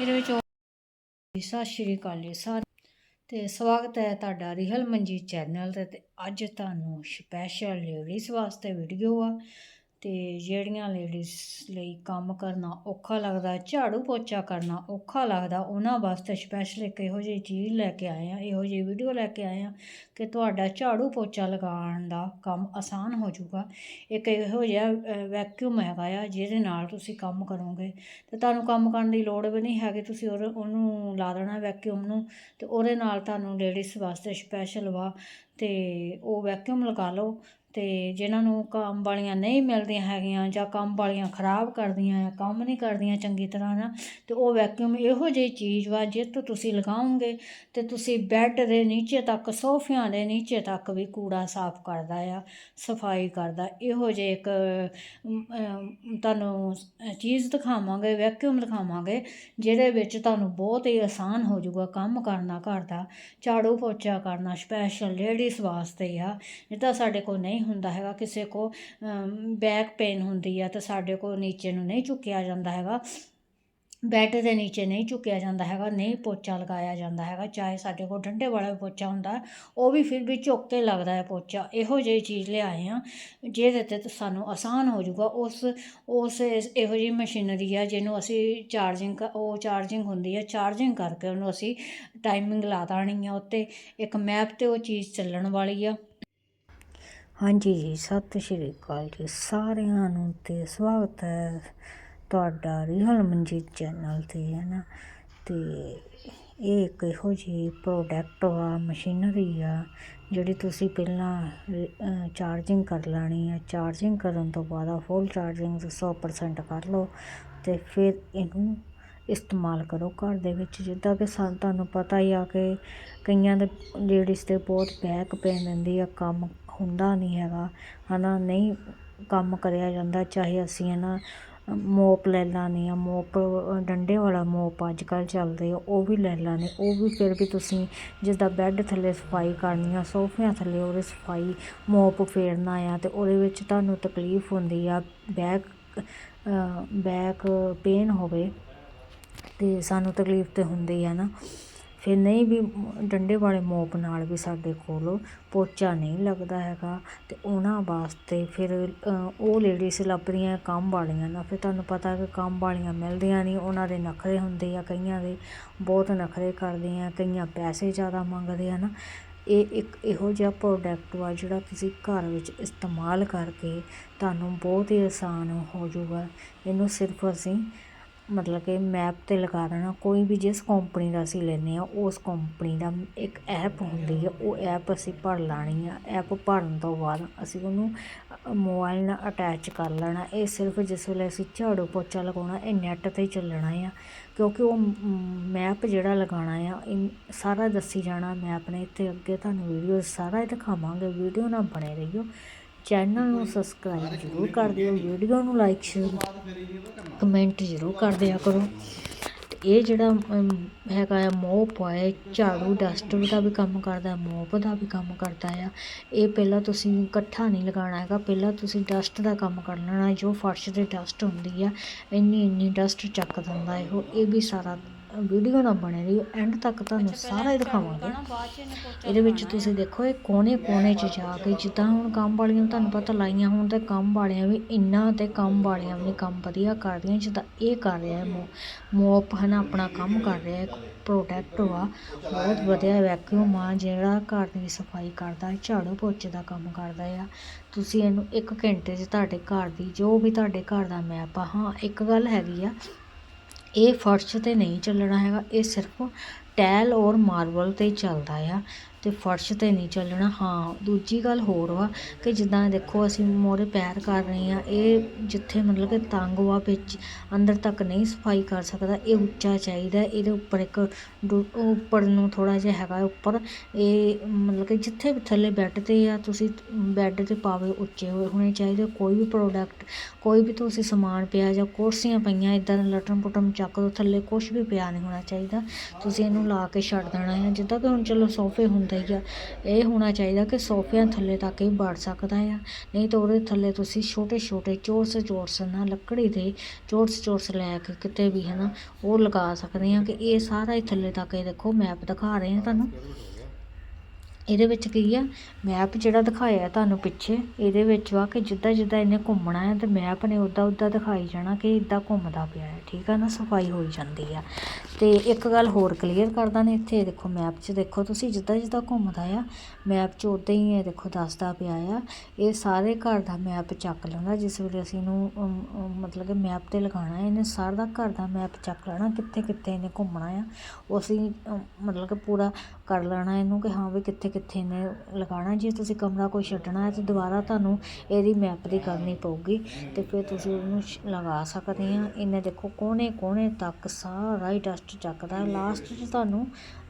ਇਹਦੇ ਵਿੱਚ ਸਤਿ ਸ਼੍ਰੀ ਅਕਾਲ ਜੀ ਸਾਰੇ ਤੇ ਸਵਾਗਤ ਹੈ ਤੁਹਾਡਾ ਰਿਹਲ ਮਨਜੀਤ ਚੈਨਲ ਤੇ ਤੇ ਅੱਜ ਤੁਹਾਨੂੰ ਸਪੈਸ਼ਲ ਲੇਡੀਜ਼ ਵਾਸਤੇ ਵੀਡੀਓ ਆ। ਅਤੇ ਜਿਹੜੀਆਂ ਲੇਡੀਜ਼ ਲਈ ਕੰਮ ਕਰਨਾ ਔਖਾ ਲੱਗਦਾ, ਝਾੜੂ ਪੋਚਾ ਕਰਨਾ ਔਖਾ ਲੱਗਦਾ, ਉਹਨਾਂ ਵਾਸਤੇ ਸਪੈਸ਼ਲ ਇੱਕ ਇਹੋ ਜਿਹੀ ਚੀਜ਼ ਲੈ ਕੇ ਆਏ ਹਾਂ, ਇਹੋ ਜਿਹੀ ਵੀਡੀਓ ਲੈ ਕੇ ਆਏ ਹਾਂ ਕਿ ਤੁਹਾਡਾ ਝਾੜੂ ਪੋਚਾ ਲਗਾਉਣ ਦਾ ਕੰਮ ਆਸਾਨ ਹੋ ਜਾਊਗਾ। ਇੱਕ ਇਹੋ ਜਿਹਾ ਵੈਕਿਊਮ ਹੈਗਾ ਆ, ਜਿਹਦੇ ਨਾਲ ਤੁਸੀਂ ਕੰਮ ਕਰੋਗੇ। ਤੇ ਤੁਹਾਨੂੰ ਕੰਮ ਕਰਨ ਦੀ ਲੋੜ ਵੀ ਨਹੀਂ ਹੈਗੀ, ਤੁਸੀਂ ਉਹ ਉਹਨੂੰ ਲਾ ਦੇਣਾ ਵੈਕਿਊਮ ਨੂੰ ਤੇ ਉਹਦੇ ਨਾਲ ਤੁਹਾਨੂੰ ਲੇਡੀਜ਼ ਵਾਸਤੇ ਸਪੈਸ਼ਲ ਵਾ ਤੇ ਉਹ ਵੈਕਿਊਮ ਲਗਾ ਲਓ। ਅਤੇ ਜਿਹਨਾਂ ਨੂੰ ਕੰਮ ਵਾਲੀਆਂ ਨਹੀਂ ਮਿਲਦੀਆਂ ਹੈਗੀਆਂ ਜਾਂ ਕੰਮ ਵਾਲੀਆਂ ਖਰਾਬ ਕਰਦੀਆਂ ਆ ਕੰਮ ਨਹੀਂ ਕਰਦੀਆਂ ਚੰਗੀ ਤਰ੍ਹਾਂ ਨਾ ਅਤੇ ਉਹ ਵੈਕਿਊਮ ਇਹੋ ਜਿਹੀ ਚੀਜ਼ ਵਾ ਜਿਸ ਤੋਂ ਤੁਸੀਂ ਲਗਾਓਗੇ ਤੇ ਤੁਸੀਂ ਬੈੱਡ ਦੇ ਨੀਚੇ ਤੱਕ, ਸੋਫਿਆਂ ਦੇ ਨੀਚੇ ਤੱਕ ਵੀ ਕੂੜਾ ਸਾਫ਼ ਕਰਦਾ ਆ, ਸਫ਼ਾਈ ਕਰਦਾ। ਇਹੋ ਜਿਹੇ ਇੱਕ ਤੁਹਾਨੂੰ ਚੀਜ਼ ਦਿਖਾਵਾਂਗੇ ਵੈਕਿਊਮ ਦਿਖਾਵਾਂਗੇ, ਜਿਹਦੇ ਵਿੱਚ ਤੁਹਾਨੂੰ ਬਹੁਤ ਹੀ ਆਸਾਨ ਹੋ ਜਾਊਗਾ ਕੰਮ ਕਰਨਾ ਘਰ ਦਾ। ਝਾੜੂ ਪੋਚਾ ਕਰਨਾ ਸਪੈਸ਼ਲ ਲੇਡੀਜ਼ ਵਾਸਤੇ ਆ। ਜਿੱਦਾਂ ਸਾਡੇ ਕੋਲ ਨਹੀਂ ਹੁੰਦਾ ਹੈਗਾ, ਕਿਸੇ ਕੋ ਬੈਕ ਪੇਨ ਹੁੰਦੀ ਆ ਤਾਂ ਸਾਡੇ ਕੋਲ ਨੀਚੇ ਨੂੰ ਨਹੀਂ ਝੁਕਿਆ ਜਾਂਦਾ ਹੈਗਾ। ਬੈੱਡ ਦੇ ਨੀਚੇ ਨਹੀਂ ਝੁਕਿਆ ਜਾਂਦਾ ਹੈਗਾ, ਨਹੀਂ ਪੋਚਾ ਲਗਾਇਆ ਜਾਂਦਾ ਹੈਗਾ, ਚਾਹੇ ਸਾਡੇ ਕੋਲ ਡੰਡੇ ਵਾਲਾ ਪੋਚਾ ਹੁੰਦਾ, ਉਹ ਵੀ ਫਿਰ ਵੀ ਝੁੱਕ ਕੇ ਲੱਗਦਾ ਹੈ ਪੋਚਾ। ਇਹੋ ਜਿਹੀ ਚੀਜ਼ ਲਿਆਏ ਆ, ਜਿਹਦੇ ਤੇ ਸਾਨੂੰ ਆਸਾਨ ਹੋ ਜਾਊਗਾ। ਉਸ ਉਸ ਇਸ- ਇਹੋ ਜਿਹੀ ਮਸ਼ੀਨਰੀ ਆ, ਜਿਹਨੂੰ ਅਸੀਂ ਚਾਰਜਿੰਗ ਉਹ ਚਾਰਜਿੰਗ ਹੁੰਦੀ ਹੈ ਚਾਰਜਿੰਗ ਕਰਕੇ ਉਹਨੂੰ ਅਸੀਂ ਟਾਈਮਿੰਗ ਲਾ ਦੇਣੀ ਆ ਉੱਤੇ। ਇੱਕ ਮੈਪ ਤੇ ਉਹ ਚੀਜ਼ ਚੱਲਣ ਵਾਲੀ ਆ। ਹਾਂਜੀ ਜੀ, ਸਤਿ ਸ਼੍ਰੀ ਅਕਾਲ ਜੀ। ਸਾਰਿਆਂ ਨੂੰ ਤੇ ਸਵਾਗਤ ਹੈ ਤੁਹਾਡਾ ਰੀਅਲ ਮਨਜੀਤ ਚੈਨਲ ਤੇ, ਹੈ ਨਾ? ਤੇ ਇਹ ਇੱਕ ਇਹੋ ਜਿਹੀ ਪ੍ਰੋਡਕਟ ਆ ਮਸ਼ੀਨਰੀ ਆ, ਜਿਹੜੀ ਤੁਸੀਂ ਪਹਿਲਾਂ ਚਾਰਜਿੰਗ ਕਰ ਲੈਣੀ ਆ ਚਾਰਜਿੰਗ ਕਰਨ ਤੋਂ ਬਾਅਦ ਫੁੱਲ ਚਾਰਜਿੰਗ 100% ਕਰ ਲਓ ਤੇ ਫਿਰ ਇਹਨੂੰ ਇਸਤੇਮਾਲ ਕਰੋ ਘਰ ਦੇ ਵਿੱਚ। ਜਿੱਦਾਂ ਕਿ ਸਾਨੂੰ ਤੁਹਾਨੂੰ ਪਤਾ ਹੀ ਆ ਕਿ ਕਈਆਂ ਦੇ ਲੇਡੀਜ਼ ਤੇ ਬਹੁਤ ਬੈਕ ਪੇਨ ਰਹਿੰਦੀ ਆ, ਕੰਮ ਹੁੰਦਾ ਨਹੀਂ ਹੈਗਾ। ਹੈ ਨਾ ਨਹੀਂ ਕੰਮ ਕਰਿਆ ਜਾਂਦਾ, ਚਾਹੇ ਅਸੀਂ ਹੈ ਨਾ ਮੋਪ ਲੈ ਲਾਂਦੇ ਹਾਂ, ਮੋਪ, ਡੰਡੇ ਵਾਲਾ ਮੋਪ ਅੱਜ ਕੱਲ੍ਹ ਚੱਲਦੇ ਆ, ਉਹ ਵੀ ਲੈ ਲਾਂਦੇ ਉਹ ਵੀ ਫਿਰ ਵੀ ਤੁਸੀਂ ਜਿੱਦਾਂ ਬੈੱਡ ਥੱਲੇ ਸਫ਼ਾਈ ਕਰਨੀ ਆ, ਸੋਫਿਆਂ ਥੱਲੇ ਉਹਦੇ ਸਫ਼ਾਈ, ਮੋਪ ਫੇਰਨਾ ਆ ਅਤੇ ਉਹਦੇ ਵਿੱਚ ਤੁਹਾਨੂੰ ਤਕਲੀਫ ਹੁੰਦੀ ਆ ਬੈਕ ਬੈਕ ਪੇਨ ਹੋਵੇ ਅਤੇ ਸਾਨੂੰ ਤਕਲੀਫ ਤਾਂ ਹੁੰਦੀ ਆ ਨਾ। ਫਿਰ ਨਹੀਂ ਵੀ ਡੰਡੇ ਵਾਲੇ ਮੋਪ ਨਾਲ ਵੀ ਸਾਡੇ ਕੋਲ ਪੋਚਾ ਨਹੀਂ ਲੱਗਦਾ ਹੈਗਾ ਅਤੇ ਉਹਨਾਂ ਵਾਸਤੇ ਫਿਰ ਉਹ ਲੇਡੀਜ਼ ਲੱਭਦੀਆਂ ਕੰਮ ਵਾਲੀਆਂ ਨਾ, ਫਿਰ ਤੁਹਾਨੂੰ ਪਤਾ ਕਿ ਕੰਮ ਵਾਲੀਆਂ ਮਿਲਦੀਆਂ ਨਹੀਂ, ਉਹਨਾਂ ਦੇ ਨਖਰੇ ਹੁੰਦੇ ਆ ਕਈਆਂ ਦੇ, ਬਹੁਤ ਨਖਰੇ ਕਰਦੇ ਆ ਕਈਆਂ ਪੈਸੇ ਜ਼ਿਆਦਾ ਮੰਗਦੇ ਆ ਨਾ। ਇਹ ਇੱਕ ਇਹੋ ਜਿਹਾ ਪ੍ਰੋਡਕਟ ਵਾ ਜਿਹੜਾ ਤੁਸੀਂ ਘਰ ਵਿੱਚ ਇਸਤੇਮਾਲ ਕਰਕੇ ਤੁਹਾਨੂੰ ਬਹੁਤ ਹੀ ਆਸਾਨ ਹੋ ਜਾਊਗਾ। ਇਹਨੂੰ ਸਿਰਫ ਅਸੀਂ ਮਤਲਬ ਕਿ ਮੈਪ ਤੇ ਲਗਾ ਦੇਣਾ, ਕੋਈ ਵੀ ਜਿਸ ਕੰਪਨੀ ਦਾ ਅਸੀਂ ਲੈਂਦੇ ਹਾਂ, ਉਸ ਕੰਪਨੀ ਦਾ ਇੱਕ ਐਪ ਹੁੰਦੀ ਆ ਉਹ ਐਪ ਅਸੀਂ ਭਰ ਲੈਣੀ ਆ। ਐਪ ਭਰਨ ਤੋਂ ਬਾਅਦ ਅਸੀਂ ਉਹਨੂੰ ਮੋਬਾਈਲ ਨਾਲ ਅਟੈਚ ਕਰ ਲੈਣਾ। ਇਹ ਸਿਰਫ ਜਿਸ ਵੇਲੇ ਅਸੀਂ ਝਾੜੂ ਪੋਚਾ ਲਗਾਉਣਾ, ਇਹ ਨੈੱਟ ਤੇ ਚੱਲਣਾ ਆ। ਕਿਉਂਕਿ ਉਹ ਮੈਪ ਜਿਹੜਾ ਲਗਾਉਣਾ ਆ, ਇਹ ਸਾਰਾ ਦੱਸੀ ਜਾਣਾ ਮੈਪ ਨੇ। ਇੱਥੇ ਅੱਗੇ ਤੁਹਾਨੂੰ ਵੀਡੀਓ ਸਾਰਾ ਹੀ ਦਿਖਾਵਾਂਗੇ। ਵੀਡੀਓ ਨਾਲ ਬਣੇ ਰਹੀਓ। ਚੈਨਲ ਨੂੰ ਸਬਸਕ੍ਰਾਈਬ ਜ਼ਰੂਰ ਕਰ ਦਿਓ, ਵੀਡੀਓ ਨੂੰ ਲਾਈਕ ਸ਼ੇਅਰ ਕਮੈਂਟ ਜ਼ਰੂਰ ਕਰ ਦਿਆ ਕਰੋ। ਤੇ ਇਹ ਜਿਹੜਾ ਹੈਗਾ ਆ ਮੋਪ ਆ ਝਾੜੂ ਡਸਟਰ ਦਾ ਵੀ ਕੰਮ ਕਰਦਾ, ਮੋਪ ਦਾ ਵੀ ਕੰਮ ਕਰਦਾ ਆ। ਇਹ ਪਹਿਲਾਂ ਤੁਸੀਂ ਇਕੱਠਾ ਨਹੀਂ ਲਗਾਉਣਾ ਹੈਗਾ, ਪਹਿਲਾਂ ਤੁਸੀਂ ਡਸਟ ਦਾ ਕੰਮ ਕਰ ਲੈਣਾ, ਜੋ ਫਰਸ਼ ਤੇ ਡਸਟ ਹੁੰਦੀ ਆ ਇੰਨੀ ਇੰਨੀ ਡਸਟ ਚੱਕ ਦਿੰਦਾ ਇਹੋ, ਇਹ ਵੀ ਸਾਰਾ ਵੀਡੀਓ ਨਾਲ ਬਣੇ ਰਹੀ ਐਂਡ ਤੱਕ ਤੁਹਾਨੂੰ ਸਾਰਾ ਹੀ ਦਿਖਾਵਾਂਗੇ। ਇਹਦੇ ਵਿੱਚ ਤੁਸੀਂ ਦੇਖੋ ਇਹ ਕੋਨੇ ਕੋਨੇ 'ਚ ਜਾ ਕੇ ਜਿੱਦਾਂ ਹੁਣ ਕੰਮ ਵਾਲੀਆਂ ਨੂੰ ਤੁਹਾਨੂੰ ਪਤਾ ਲਾਈਆਂ ਹੋਣ ਤੇ ਕੰਮ ਵਾਲੀਆਂ ਵੀ ਇੰਨਾ ਤੇ ਕੰਮ ਵਾਲੀਆਂ ਵੀ ਕੰਮ ਵਧੀਆ ਕਰਦੀਆਂ ਜਿੱਦਾਂ ਇਹ ਕਰ ਰਿਹਾ ਹੈ ਮੋਪ ਹਨਾ ਆਪਣਾ ਕੰਮ ਕਰ ਰਿਹਾ ਹੈ ਪ੍ਰੋਡਕਟ ਵਾ। ਬਹੁਤ ਵਧੀਆ ਵੈਕਿਊਮ ਆ ਜਿਹੜਾ ਘਰ ਦੀ ਸਫ਼ਾਈ ਕਰਦਾ ਹੈ ਝਾੜੂ ਪੋਚੇ ਦਾ ਕੰਮ ਕਰਦਾ ਆ ਤੁਸੀਂ ਇਹਨੂੰ 1 ਘੰਟੇ 'ਚ ਤੁਹਾਡੇ ਘਰ ਦੀ ਜੋ ਵੀ ਤੁਹਾਡੇ ਘਰ ਦਾ ਮੈਪ ਆ ਹਾਂ ਇੱਕ ਗੱਲ ਹੈਗੀ ਆ ਇਹ ਫਰਸ਼ ਤੇ ਨਹੀਂ ਚੱਲਣਾ ਹੈਗਾ ਇਹ ਸਿਰਫ ਟੈਲ ਔਰ ਮਾਰਬਲ ਤੇ ਚੱਲਦਾ ਆ। ਅਤੇ ਫਰਸ਼ ਤੇ ਨਹੀਂ ਚੱਲਣਾ। ਹਾਂ, ਦੂਜੀ ਗੱਲ ਹੋਰ ਵਾ ਕਿ ਜਿੱਦਾਂ ਦੇਖੋ ਅਸੀਂ ਮੋਰੇ ਪੈਰ ਕਰ ਰਹੇ ਹਾਂ, ਇਹ ਜਿੱਥੇ ਮਤਲਬ ਕਿ ਤੰਗ ਵਾ ਵਿੱਚ ਅੰਦਰ ਤੱਕ ਨਹੀਂ ਸਫ਼ਾਈ ਕਰ ਸਕਦਾ, ਇਹ ਉੱਚਾ ਚਾਹੀਦਾ, ਇਹਦੇ ਉੱਪਰ ਇੱਕ ਡੋ- ਉੱਪਰ ਨੂੰ ਥੋੜ੍ਹਾ ਜਿਹਾ ਹੈਗਾ ਉੱਪਰ, ਇਹ ਮਤਲਬ ਕਿ ਜਿੱਥੇ ਵੀ ਥੱਲੇ ਬੈੱਡ ਤੇ ਆ, ਤੁਸੀਂ ਬੈੱਡ ਤੇ ਪਾਵੇ ਉੱਚੇ ਹੋਏ ਹੋਣੇ ਚਾਹੀਦੇ, ਕੋਈ ਵੀ ਪ੍ਰੋਡਕਟ, ਕੋਈ ਵੀ ਤੁਸੀਂ ਸਮਾਨ ਪਿਆ ਜਾਂ ਕੁਰਸੀਆਂ ਪਈਆਂ, ਇਦਾਂ ਲਟਣ ਪੁਟਣ ਚੱਕ ਦੋ, ਥੱਲੇ ਕੁਝ ਵੀ ਪਿਆ ਨਹੀਂ ਹੋਣਾ ਚਾਹੀਦਾ। ਤੁਸੀਂ ਇਹਨੂੰ ਲਾ ਕੇ ਛੱਡ ਦੇਣਾ ਹੈ ਜਿੱਦਾਂ ਕਿ ਹੁਣ ਚਲੋ ਸੋਫੇ ਹੁੰਦੇ ਹੁੰਦਾ ਹੀ ਆ। ਇਹ ਹੋਣਾ ਚਾਹੀਦਾ ਕਿ ਸੋਫਿਆਂ ਥੱਲੇ ਤੱਕ ਹੀ ਵੜ ਸਕਦਾ ਆ। ਨਹੀਂ ਤਾਂ ਉਹਦੇ ਥੱਲੇ ਤੁਸੀਂ ਛੋਟੇ ਛੋਟੇ ਚੋਰਸ ਚੋਰਸ ਨਾ, ਲੱਕੜੀ ਦੇ ਚੋਰਸ ਚੋਰਸ ਲੈ ਕੇ ਕਿਤੇ ਵੀ ਹਨਾ, ਉਹ ਲਗਾ ਸਕਦੇ ਆ ਕਿ ਇਹ ਸਾਰਾ ਹੀ ਥੱਲੇ ਤੱਕ ਇਹ ਦੇਖੋ ਮੈਪ ਦਿਖਾ ਰਹੇ ਆ ਤੁਹਾਨੂੰ। ਇਹਦੇ ਵਿੱਚ ਕੀ ਆ? ਮੈਪ ਜਿਹੜਾ ਦਿਖਾਇਆ ਤੁਹਾਨੂੰ ਪਿੱਛੇ, ਇਹਦੇ ਵਿੱਚ ਵਾ ਕਿ ਜਿੱਦਾਂ ਜਿੱਦਾਂ ਇਹਨੇ ਘੁੰਮਣਾ ਹੈ ਤੇ ਮੈਪ ਨੇ ਉੱਦਾਂ ਉੱਦਾਂ ਦਿਖਾਈ ਜਾਣਾ ਕਿ ਇਦਾਂ ਘੁੰਮਦਾ ਪਿਆ ਹੈ, ਠੀਕ ਆ ਨਾ? ਸਫ਼ਾਈ ਹੋਈ ਜਾਂਦੀ ਆ। ਤੇ ਇੱਕ ਗੱਲ ਹੋਰ ਕਲੀਅਰ ਕਰਦਾ ਨੇ ਇੱਥੇ, ਦੇਖੋ ਮੈਪ 'ਚ ਦੇਖੋ ਤੁਸੀਂ, ਜਿੱਦਾਂ ਜਿੱਦਾਂ ਘੁੰਮਦਾ ਆ ਮੈਪ 'ਚ ਉਦਾਂ ਹੀ ਇਹ ਦੇਖੋ ਦੱਸਦਾ ਪਿਆ ਆ, ਇਹ ਸਾਰੇ ਘਰ ਦਾ ਮੈਪ ਚੱਕ ਲੈਂਦਾ, ਜਿਸ ਵੇਲੇ ਅਸੀਂ ਇਹਨੂੰ ਮਤਲਬ ਕਿ ਮੈਪ ਤੇ ਲਗਾਉਣਾ ਇਹਨੇ ਸਾਰਾ ਦਾ ਘਰ ਦਾ ਮੈਪ ਚੱਕ ਲੈਣਾ, ਕਿੱਥੇ ਕਿੱਥੇ ਇਹਨੇ ਘੁੰਮਣਾ ਆ, ਉਹ ਅਸੀਂ ਮਤਲਬ ਕਿ ਪੂਰਾ ਕਰ ਲੈਣਾ ਇਹਨੂੰ ਕਿ ਹਾਂ ਵੀ ਕਿੱਥੇ ਕਿੱਥੇ ਨੇ ਲਗਾਉਣਾ, ਜੇ ਤੁਸੀਂ ਕਮਰਾ ਕੋਈ ਛੱਡਣਾ ਹੈ ਤਾਂ ਦੁਬਾਰਾ ਤੁਹਾਨੂੰ ਇਹਦੀ ਮੈਪ ਦੀ ਕਰਨੀ ਪਊਗੀ ਅਤੇ ਫਿਰ ਤੁਸੀਂ ਉਹਨੂੰ ਲਗਾ ਸਕਦੇ ਹਾਂ। ਇਹਨੇ ਦੇਖੋ ਕੋਨੇ ਕੋਨੇ ਤੱਕ ਸਾਰਾ ਹੀ ਡਸਟ ਚੱਕਦਾ ਲਾਸਟ 'ਚ ਤੁਹਾਨੂੰ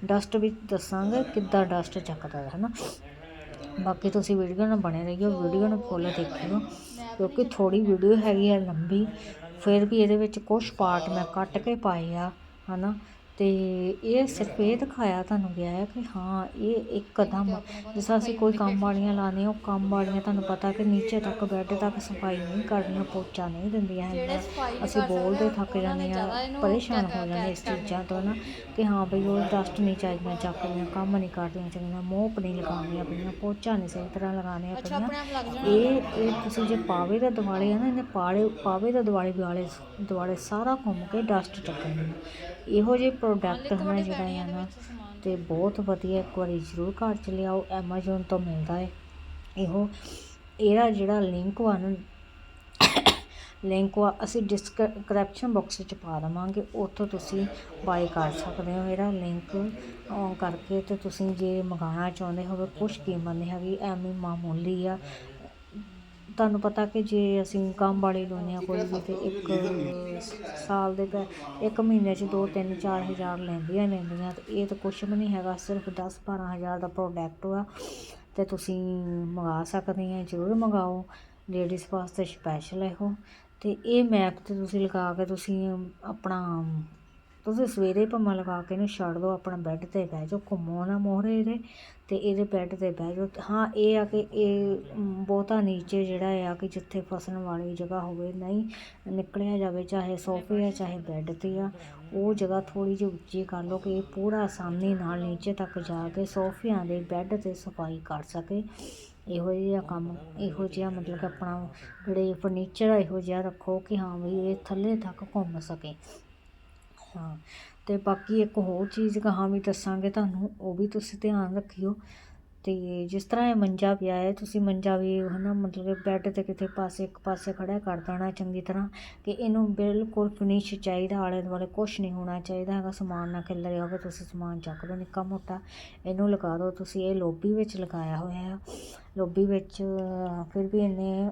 ਡਸਟ ਵਿੱਚ ਦੱਸਾਂਗੇ ਕਿੱਦਾਂ ਡਸਟ ਚੱਕਦਾ ਹੈ ਨਾ ਬਾਕੀ ਤੁਸੀਂ ਵੀਡੀਓ ਨਾਲ ਬਣੇ ਰਹੀਓ ਵੀਡੀਓ ਨੂੰ ਫੁੱਲ ਦੇਖਿਓ, ਕਿਉਂਕਿ ਥੋੜੀ ਵੀਡੀਓ ਹੈਗੀ ਆ ਲੰਬੀ, ਫਿਰ ਵੀ ਇਹਦੇ ਵਿੱਚ ਕੁਝ ਪਾਰਟ ਮੈਂ ਕੱਟ ਕੇ ਪਾਏ ਆ, ਹਨਾ? ਤੇ ਇਹ ਸਿਰਫ ਇਹ ਦਿਖਾਇਆ ਤੁਹਾਨੂੰ ਗਿਆ ਹੈ ਕਿ ਹਾਂ ਇਹ ਇੱਕ ਕਦਮ ਜਿਸ ਤਰ੍ਹਾਂ ਅਸੀਂ ਕੋਈ ਕੰਮ ਵਾਲੀਆਂ ਲਾਉਂਦੇ ਹਾਂ ਉਹ ਕੰਮ ਵਾਲੀਆਂ ਤੁਹਾਨੂੰ ਪਤਾ ਕਿ ਨੀਚੇ ਤੱਕ ਬੈੱਡ ਤੱਕ ਸਫ਼ਾਈ ਨਹੀਂ ਕਰਦੀਆਂ ਪੋਚਾ ਨਹੀਂ ਦਿੰਦੀਆਂ ਹੈਗੀਆਂ। ਅਸੀਂ ਬੋਲਦੇ ਥੱਕ ਜਾਂਦੇ ਆ ਪਰੇਸ਼ਾਨ ਹੋ ਜਾਂਦੇ ਇਸ ਚੀਜ਼ਾਂ ਤੋਂ ਨਾ ਕਿ ਹਾਂ ਬਈ ਉਹ ਡਸਟ ਨਹੀਂ ਚਾਹੀਦੀਆਂ ਚੱਕਦੀਆਂ ਕੰਮ ਨਹੀਂ ਕਰਦੀਆਂ ਚੰਗੀਆਂ ਮੋਪ ਨਹੀਂ ਲਗਾਉਣੀਆਂ ਪਈਆਂ ਪੋਚਾ ਨਹੀਂ ਸਹੀ ਤਰ੍ਹਾਂ ਲਗਾਉਣੀਆਂ ਪਈਆਂ। ਇਹ ਇਹ ਤੁਸੀਂ ਜੇ ਪਾਵੇ ਦਾ ਦਿਵਾਲੇ ਆ ਨਾ ਇਹਨੇ ਪਾੜੇ ਪਾਵੇ ਦਾ ਦਿਵਾਲੇ ਦੁਆਲੇ ਦੁਆਲੇ ਸਾਰਾ ਘੁੰਮ ਕੇ ਡਸਟ ਚੱਕਣੀ। ਇਹੋ ਜਿਹੇ ਪ੍ਰੋਡਕਟ ਹਨ ਜਿਹੜਾ ਆ ਨਾ ਤੇ ਬਹੁਤ ਵਧੀਆ ਇੱਕ ਵਾਰੀ ਜ਼ਰੂਰ ਘਰ ਚ ਲਿਆਓ ਐਮਾਜ਼ੋਨ ਤੋਂ ਮਿਲਦਾ ਹੈ ਇਹੋ ਇਹਦਾ ਜਿਹੜਾ ਲਿੰਕ ਵਾ ਨਾ ਲਿੰਕ ਵਾ ਅਸੀਂ ਡਿਸਕ੍ਰਿਪਸ਼ਨ ਬਾਕਸ ਵਿੱਚ ਪਾ ਦੇਵਾਂਗੇ ਉੱਥੋਂ ਤੁਸੀਂ ਬਾਈ ਕਰ ਸਕਦੇ ਹੋ ਇਹਦਾ ਲਿੰਕ ਔਨ ਕਰਕੇ ਤੇ ਤੁਸੀਂ ਜੇ ਮੰਗਾਉਣਾ ਚਾਹੁੰਦੇ ਹੋਵੇ ਕੁਛ ਕੀਮਤ ਨਹੀਂ ਹੈਗੀ ਐਵੇਂ ਮਾਮੂਲੀ ਆ। ਤੁਹਾਨੂੰ ਪਤਾ ਕਿ ਜੇ ਅਸੀਂ ਕੰਮ ਵਾਲੀ ਲਾਉਂਦੇ ਹਾਂ ਕੋਈ ਵੀ ਤੇ ਇੱਕ ਸਾਲ ਦੇ ਪੈ ਇੱਕ ਮਹੀਨੇ 'ਚ ਦੋ ਤਿੰਨ ਚਾਰ ਹਜ਼ਾਰ ਲੈਂਦੀਆਂ ਲੈਂਦੀਆਂ ਤੇ ਇਹ ਤਾਂ ਕੁਛ ਵੀ ਨਹੀਂ ਹੈਗਾ ਸਿਰਫ 10 12 ਹਜ਼ਾਰ ਦਾ ਪ੍ਰੋਡਕਟ ਆ ਤੇ ਤੁਸੀਂ ਮੰਗਾ ਸਕਦੇ ਆ ਜ਼ਰੂਰ ਮੰਗਾਓ। ਲੇਡੀਜ਼ ਵਾਸਤੇ ਸਪੈਸ਼ਲ ਇਹੋ ਤੇ ਇਹ ਮੈਪ ਤੇ ਤੁਸੀਂ ਲਗਾ ਕੇ ਤੁਸੀਂ ਆਪਣਾ ਤੁਸੀਂ ਸਵੇਰੇ ਭੰਮਾ ਲਗਾ ਕੇ ਇਹਨੂੰ ਛੱਡ ਦਿਓ, ਆਪਣਾ ਬੈੱਡ ਤੇ ਬਹਿ ਜਾਓ, ਘੁੰਮੋ ਨਾ ਮੋਹਰੇ ਇਹਦੇ ਅਤੇ ਇਹਦੇ ਬੈੱਡ ਤੇ ਬਹਿ ਜਾਓ। ਹਾਂ, ਇਹ ਆ ਕਿ ਇਹ ਬਹੁਤਾ ਨੀਚੇ ਜਿਹੜਾ ਆ ਕਿ ਜਿੱਥੇ ਫਸਣ ਵਾਲੀ ਜਗ੍ਹਾ ਹੋਵੇ, ਨਹੀਂ ਨਿਕਲਿਆ ਜਾਵੇ, ਚਾਹੇ ਸੋਫੇ ਆ, ਚਾਹੇ ਬੈੱਡ ਤੇ ਆ, ਉਹ ਜਗ੍ਹਾ ਥੋੜ੍ਹੀ ਜਿਹੀ ਉੱਚੀ ਕਰ ਲਓ ਕਿ ਇਹ ਪੂਰਾ ਆਸਾਨੀ ਨਾਲ ਨੀਚੇ ਤੱਕ ਜਾ ਕੇ ਸੋਫਿਆਂ ਦੇ ਬੈੱਡ ਤੇ ਸਫ਼ਾਈ ਕਰ ਸਕੇ। ਇਹੋ ਜਿਹਾ ਕੰਮ, ਇਹੋ ਜਿਹਾ ਮਤਲਬ ਕਿ ਆਪਣਾ ਜਿਹੜੇ ਫਰਨੀਚਰ ਆ, ਇਹੋ ਜਿਹਾ ਰੱਖੋ ਕਿ ਹਾਂ ਵੀ ਇਹ ਥੱਲੇ ਤੱਕ ਘੁੰਮ ਸਕੇ। ਹਾਂ ਅਤੇ ਬਾਕੀ ਇੱਕ ਹੋਰ ਚੀਜ਼ ਕਹਾਂ ਵੀ ਦੱਸਾਂਗੇ ਤੁਹਾਨੂੰ, ਉਹ ਵੀ ਤੁਸੀਂ ਧਿਆਨ ਰੱਖਿਓ। ਅਤੇ ਜਿਸ ਤਰ੍ਹਾਂ ਇਹ ਮੰਜਾ ਪਿਆ ਹੈ, ਤੁਸੀਂ ਮੰਜਾ ਵੀ ਹੈ ਨਾ ਮਤਲਬ ਕਿ ਬੈੱਡ ਤੇ ਕਿਤੇ ਪਾਸੇ, ਇੱਕ ਪਾਸੇ ਖੜਾ ਕਰ ਦੇਣਾ ਚੰਗੀ ਤਰ੍ਹਾਂ, ਕਿ ਇਹਨੂੰ ਬਿਲਕੁਲ ਫਿਨਿਸ਼ ਚਾਹੀਦਾ, ਆਲੇ ਦੁਆਲੇ ਕੁਛ ਨਹੀਂ ਹੋਣਾ ਚਾਹੀਦਾ, ਹੈਗਾ ਸਮਾਨ ਨਾ ਖਿਲਰਿਆ ਹੋਵੇ, ਤੁਸੀਂ ਸਮਾਨ ਚੱਕ ਲਓ ਨਿੱਕਾ ਮੋਟਾ। ਇਹਨੂੰ ਲਗਾ ਦਿਓ, ਤੁਸੀਂ ਇਹ ਲੋਬੀ ਵਿੱਚ ਲਗਾਇਆ ਹੋਇਆ ਆ। ਲੋਬੀ ਵਿੱਚ, ਫਿਰ ਵੀ ਇਹਨੇ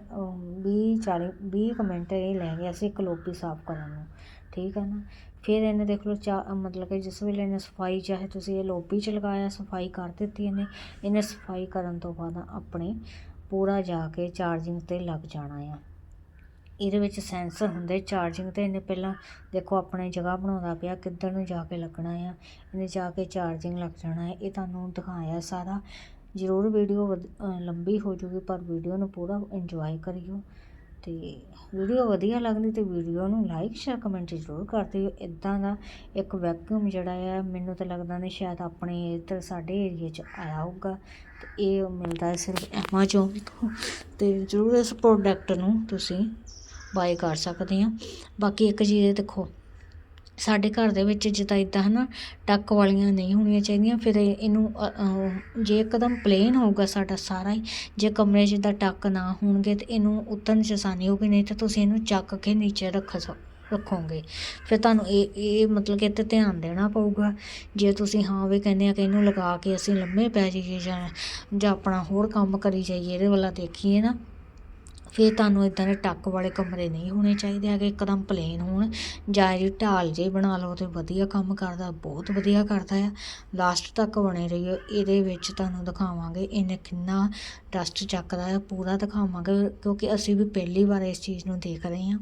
ਵੀਹ ਚਾਲੀ, ਵੀਹ ਕੁ ਮਿੰਟ ਇਹ ਲੈ ਗਿਆ ਸੀ ਇੱਕ ਲੋਬੀ ਸਾਫ਼ ਕਰਨ ਨੂੰ, ਠੀਕ ਹੈ ਨਾ? ਫਿਰ ਇਹਨੇ ਦੇਖ ਲਓ ਚਾ ਮਤਲਬ ਕਿ ਜਿਸ ਵੇਲੇ ਇਹਨੇ ਸਫ਼ਾਈ, ਚਾਹੇ ਤੁਸੀਂ ਇਹ ਲੋਬੀ ਚ ਲਗਾਇਆ, ਸਫ਼ਾਈ ਕਰ ਦਿੱਤੀ ਇਹਨੇ ਇਹਨੇ ਸਫ਼ਾਈ ਕਰਨ ਤੋਂ ਬਾਅਦ ਆਪਣੇ ਪੂਰਾ ਜਾ ਕੇ ਚਾਰਜਿੰਗ ਤੇ ਲੱਗ ਜਾਣਾ ਆ। ਇਹਦੇ ਵਿੱਚ ਸੈਂਸਰ ਹੁੰਦੇ ਚਾਰਜਿੰਗ ਤੇ ਇਹਨੇ ਪਹਿਲਾਂ ਦੇਖੋ ਆਪਣੇ ਜਗ੍ਹਾ ਬਣਾਉਂਦਾ ਪਿਆ, ਕਿੱਧਰ ਨੂੰ ਜਾ ਕੇ ਲੱਗਣਾ ਆ, ਇਹਨੇ ਜਾ ਕੇ ਚਾਰਜਿੰਗ ਲੱਗ ਜਾਣਾ ਹੈ ਇਹ ਤੁਹਾਨੂੰ ਦਿਖਾਇਆ ਸਾਰਾ। ਜ਼ਰੂਰ ਵੀਡੀਓ ਲੰਬੀ ਹੋ ਜੂਗੀ, ਪਰ ਵੀਡੀਓ ਨੂੰ ਪੂਰਾ ਇੰਜੋਏ ਕਰਿਓ। ਅਤੇ ਵੀਡੀਓ ਵਧੀਆ ਲੱਗਦੀ ਤੇ ਵੀਡੀਓ ਨੂੰ ਲਾਈਕ ਸ਼ੇਅਰ ਕਮੈਂਟ ਜ਼ਰੂਰ ਕਰ ਦਿਓ। ਇੱਦਾਂ ਦਾ ਇੱਕ ਵੈਕਿਊਮ ਜਿਹੜਾ ਆ, ਮੈਨੂੰ ਤਾਂ ਲੱਗਦਾ ਨਹੀਂ ਸ਼ਾਇਦ ਆਪਣੇ ਇੱਧਰ ਸਾਡੇ ਏਰੀਏ 'ਚ ਆਇਆ ਹੋਊਗਾ। ਤੇ ਇਹ ਮਿਲਦਾ ਸਿਰਫ ਐਮਾਜ਼ੋਨ ਤੋਂ ਤੇ ਜ਼ਰੂਰ ਇਸ ਪ੍ਰੋਡਕਟ ਨੂੰ ਤੁਸੀਂ ਬਾਏ ਕਰ ਸਕਦੇ ਆ ਬਾਕੀ ਇੱਕ ਚੀਜ਼ ਦੇਖੋ ਸਾਡੇ ਘਰ ਦੇ ਵਿੱਚ ਜਿੱਦਾਂ ਇੱਦਾਂ ਹੈ ਨਾ ਟੱਕ ਵਾਲੀਆਂ ਨਹੀਂ ਹੋਣੀਆਂ ਚਾਹੀਦੀਆਂ, ਫਿਰ ਇਹਨੂੰ ਜੇ ਇਕਦਮ ਪਲੇਨ ਹੋਊਗਾ ਸਾਡਾ ਸਾਰਾ ਹੀ, ਜੇ ਕਮਰੇ 'ਚ ਇੱਦਾਂ ਟੱਕ ਨਾ ਹੋਣਗੇ ਤਾਂ ਇਹਨੂੰ ਉਤਰਨ 'ਚ ਆਸਾਨੀ ਹੋਊਗੀ, ਨਹੀਂ ਤਾਂ ਤੁਸੀਂ ਇਹਨੂੰ ਚੱਕ ਕੇ ਨੀਚੇ ਰੱਖ ਸਕ ਰੱਖੋਗੇ। ਫਿਰ ਤੁਹਾਨੂੰ ਇਹ ਇਹ ਮਤਲਬ ਕਿ ਇਹ 'ਤੇ ਧਿਆਨ ਦੇਣਾ ਪਊਗਾ। ਜੇ ਤੁਸੀਂ ਹਾਂ ਵੀ ਕਹਿੰਦੇ ਆ ਕਿ ਇਹਨੂੰ ਲਗਾ ਕੇ ਅਸੀਂ ਲੰਮੇ ਪੈ ਜਾਈਏ ਜਾਂ ਜਾਂ ਆਪਣਾ ਹੋਰ ਕੰਮ ਕਰੀ ਜਾਈਏ, ਇਹਦੇ ਵੱਲ ਦੇਖੀਏ ਨਾ। ਫਿਰ ਤੁਹਾਨੂੰ ਇਦਾਂ ਦੇ ਟੱਕ ਵਾਲੇ ਕਮਰੇ ਨਹੀਂ ਹੋਣੇ ਚਾਹੀਦੇ ਹੈਗੇ, ਇੱਕਦਮ ਪਲੇਨ ਹੋਣ। ਜਾਂ ਇਹਦੀ ਢਾਲ ਜੇ ਬਣਾ ਲਓ, ਤੇ ਵਧੀਆ ਕੰਮ ਕਰਦਾ, ਬਹੁਤ ਵਧੀਆ ਕਰਦਾ ਆ। ਲਾਸਟ ਤੱਕ ਬਣੇ ਰਹੀਓ, ਇਹਦੇ ਵਿੱਚ ਤੁਹਾਨੂੰ ਦਿਖਾਵਾਂਗੇ, ਇਹਨੇ ਕਿੰਨਾ ਡਸਟ ਚੱਕਦਾ ਹੈ ਪੂਰਾ ਦਿਖਾਵਾਂਗੇ, ਕਿਉਂਕਿ ਅਸੀਂ ਵੀ ਪਹਿਲੀ ਵਾਰ ਇਸ ਚੀਜ਼ ਨੂੰ ਦੇਖ ਰਹੇ ਹਾਂ।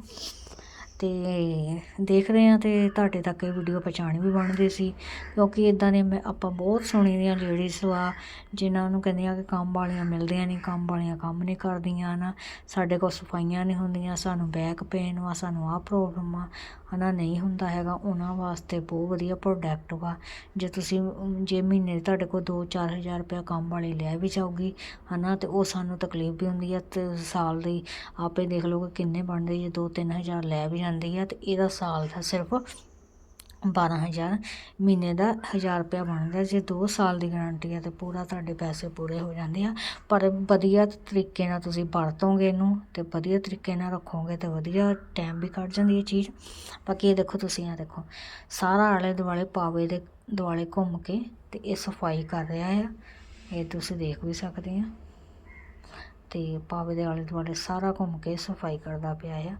ਤੇ ਦੇਖਦੇ ਹਾਂ ਤੇ ਤੁਹਾਡੇ ਤੱਕ ਇਹ ਵੀਡੀਓ ਪਹੁੰਚਾਉਣੀ ਵੀ ਬਣਦੀ ਸੀ। ਕਿਉਂਕਿ ਇਦਾਂ ਦੇ ਮੈਂ, ਆਪਾਂ ਬਹੁਤ ਸੁਣੀ ਦੀਆਂ ਲੇਡੀਜ਼ ਵਾ, ਜਿਨ੍ਹਾਂ ਨੂੰ ਕਹਿੰਦੀਆਂ ਕਿ ਕੰਮ ਵਾਲੀਆਂ ਮਿਲਦੀਆਂ ਨਹੀਂ ਕੰਮ ਵਾਲੀਆਂ ਕੰਮ ਨਹੀਂ ਕਰਦੀਆਂ ਨਾ ਸਾਡੇ ਕੋਲ ਸਫਾਈਆਂ ਨਹੀਂ ਹੁੰਦੀਆਂ, ਸਾਨੂੰ ਬੈਕ ਪੇਨ ਵਾ, ਸਾਨੂੰ ਆਹ ਪ੍ਰੋਬਲਮ ਆ। ਹਨਾ ਨਹੀਂ ਹੁੰਦਾ ਹੈਗਾ, ਉਹਨਾਂ ਵਾਸਤੇ ਬਹੁਤ ਵਧੀਆ ਪ੍ਰੋਡਕਟ ਵਾ। ਜੇ ਤੁਸੀਂ, ਜੇ ਮਹੀਨੇ ਤੁਹਾਡੇ ਕੋਲ ਦੋ ਚਾਰ ਹਜ਼ਾਰ ਰੁਪਇਆ ਕੰਮ ਵਾਲੀ ਲੈ ਵੀ ਜਾਊਗੀ ਨਾ ਤੇ ਉਹ ਸਾਨੂੰ ਤਕਲੀਫ ਵੀ ਹੁੰਦੀ ਆ ਅਤੇ ਸਾਲ ਦੀ ਆਪੇ ਦੇਖ ਲਓ ਕਿ ਕਿੰਨੇ ਬਣਦੇ, ਜੇ 2-3000 ਲੈ ਵੀ ਜਾਂਦੀ ਆ ਅਤੇ ਇਹਦਾ ਸਾਲ ਦਾ ਸਿਰਫ 12000 ਮਹੀਨੇ ਦਾ ਹਜ਼ਾਰ ਰੁਪਇਆ ਬਣਦਾ ਜੇ ਦੋ ਸਾਲ ਦੀ ਗਰੰਟੀ ਆ ਤਾਂ ਪੂਰਾ ਤੁਹਾਡੇ ਪੈਸੇ ਪੂਰੇ ਹੋ ਜਾਂਦੇ ਆ। ਪਰ ਵਧੀਆ ਤਰੀਕੇ ਨਾਲ ਤੁਸੀਂ ਵਰਤੋਂਗੇ ਇਹਨੂੰ ਅਤੇ ਵਧੀਆ ਤਰੀਕੇ ਨਾਲ ਰੱਖੋਗੇ ਤਾਂ ਵਧੀਆ ਟਾਈਮ ਵੀ ਕੱਢ ਜਾਂਦੀ ਹੈ ਚੀਜ਼। ਬਾਕੀ ਇਹ ਦੇਖੋ ਤੁਸੀਂ ਆ ਦੇਖੋ, ਸਾਰਾ ਆਲੇ ਦੁਆਲੇ ਪਾਵੇ ਦੇ ਦੁਆਲੇ ਘੁੰਮ ਕੇ ਅਤੇ ਇਹ ਸਫ਼ਾਈ ਕਰ ਰਿਹਾ ਆ। ਇਹ ਤੁਸੀਂ ਦੇਖ ਵੀ ਸਕਦੇ ਆ। ਤੇ ਪਾਵੇ ਦੇ ਆਲੇ ਦੁਆਲੇ ਸਾਰਾ ਘੁੰਮ ਕੇ ਸਫ਼ਾਈ ਕਰਦਾ ਪਿਆ ਆ।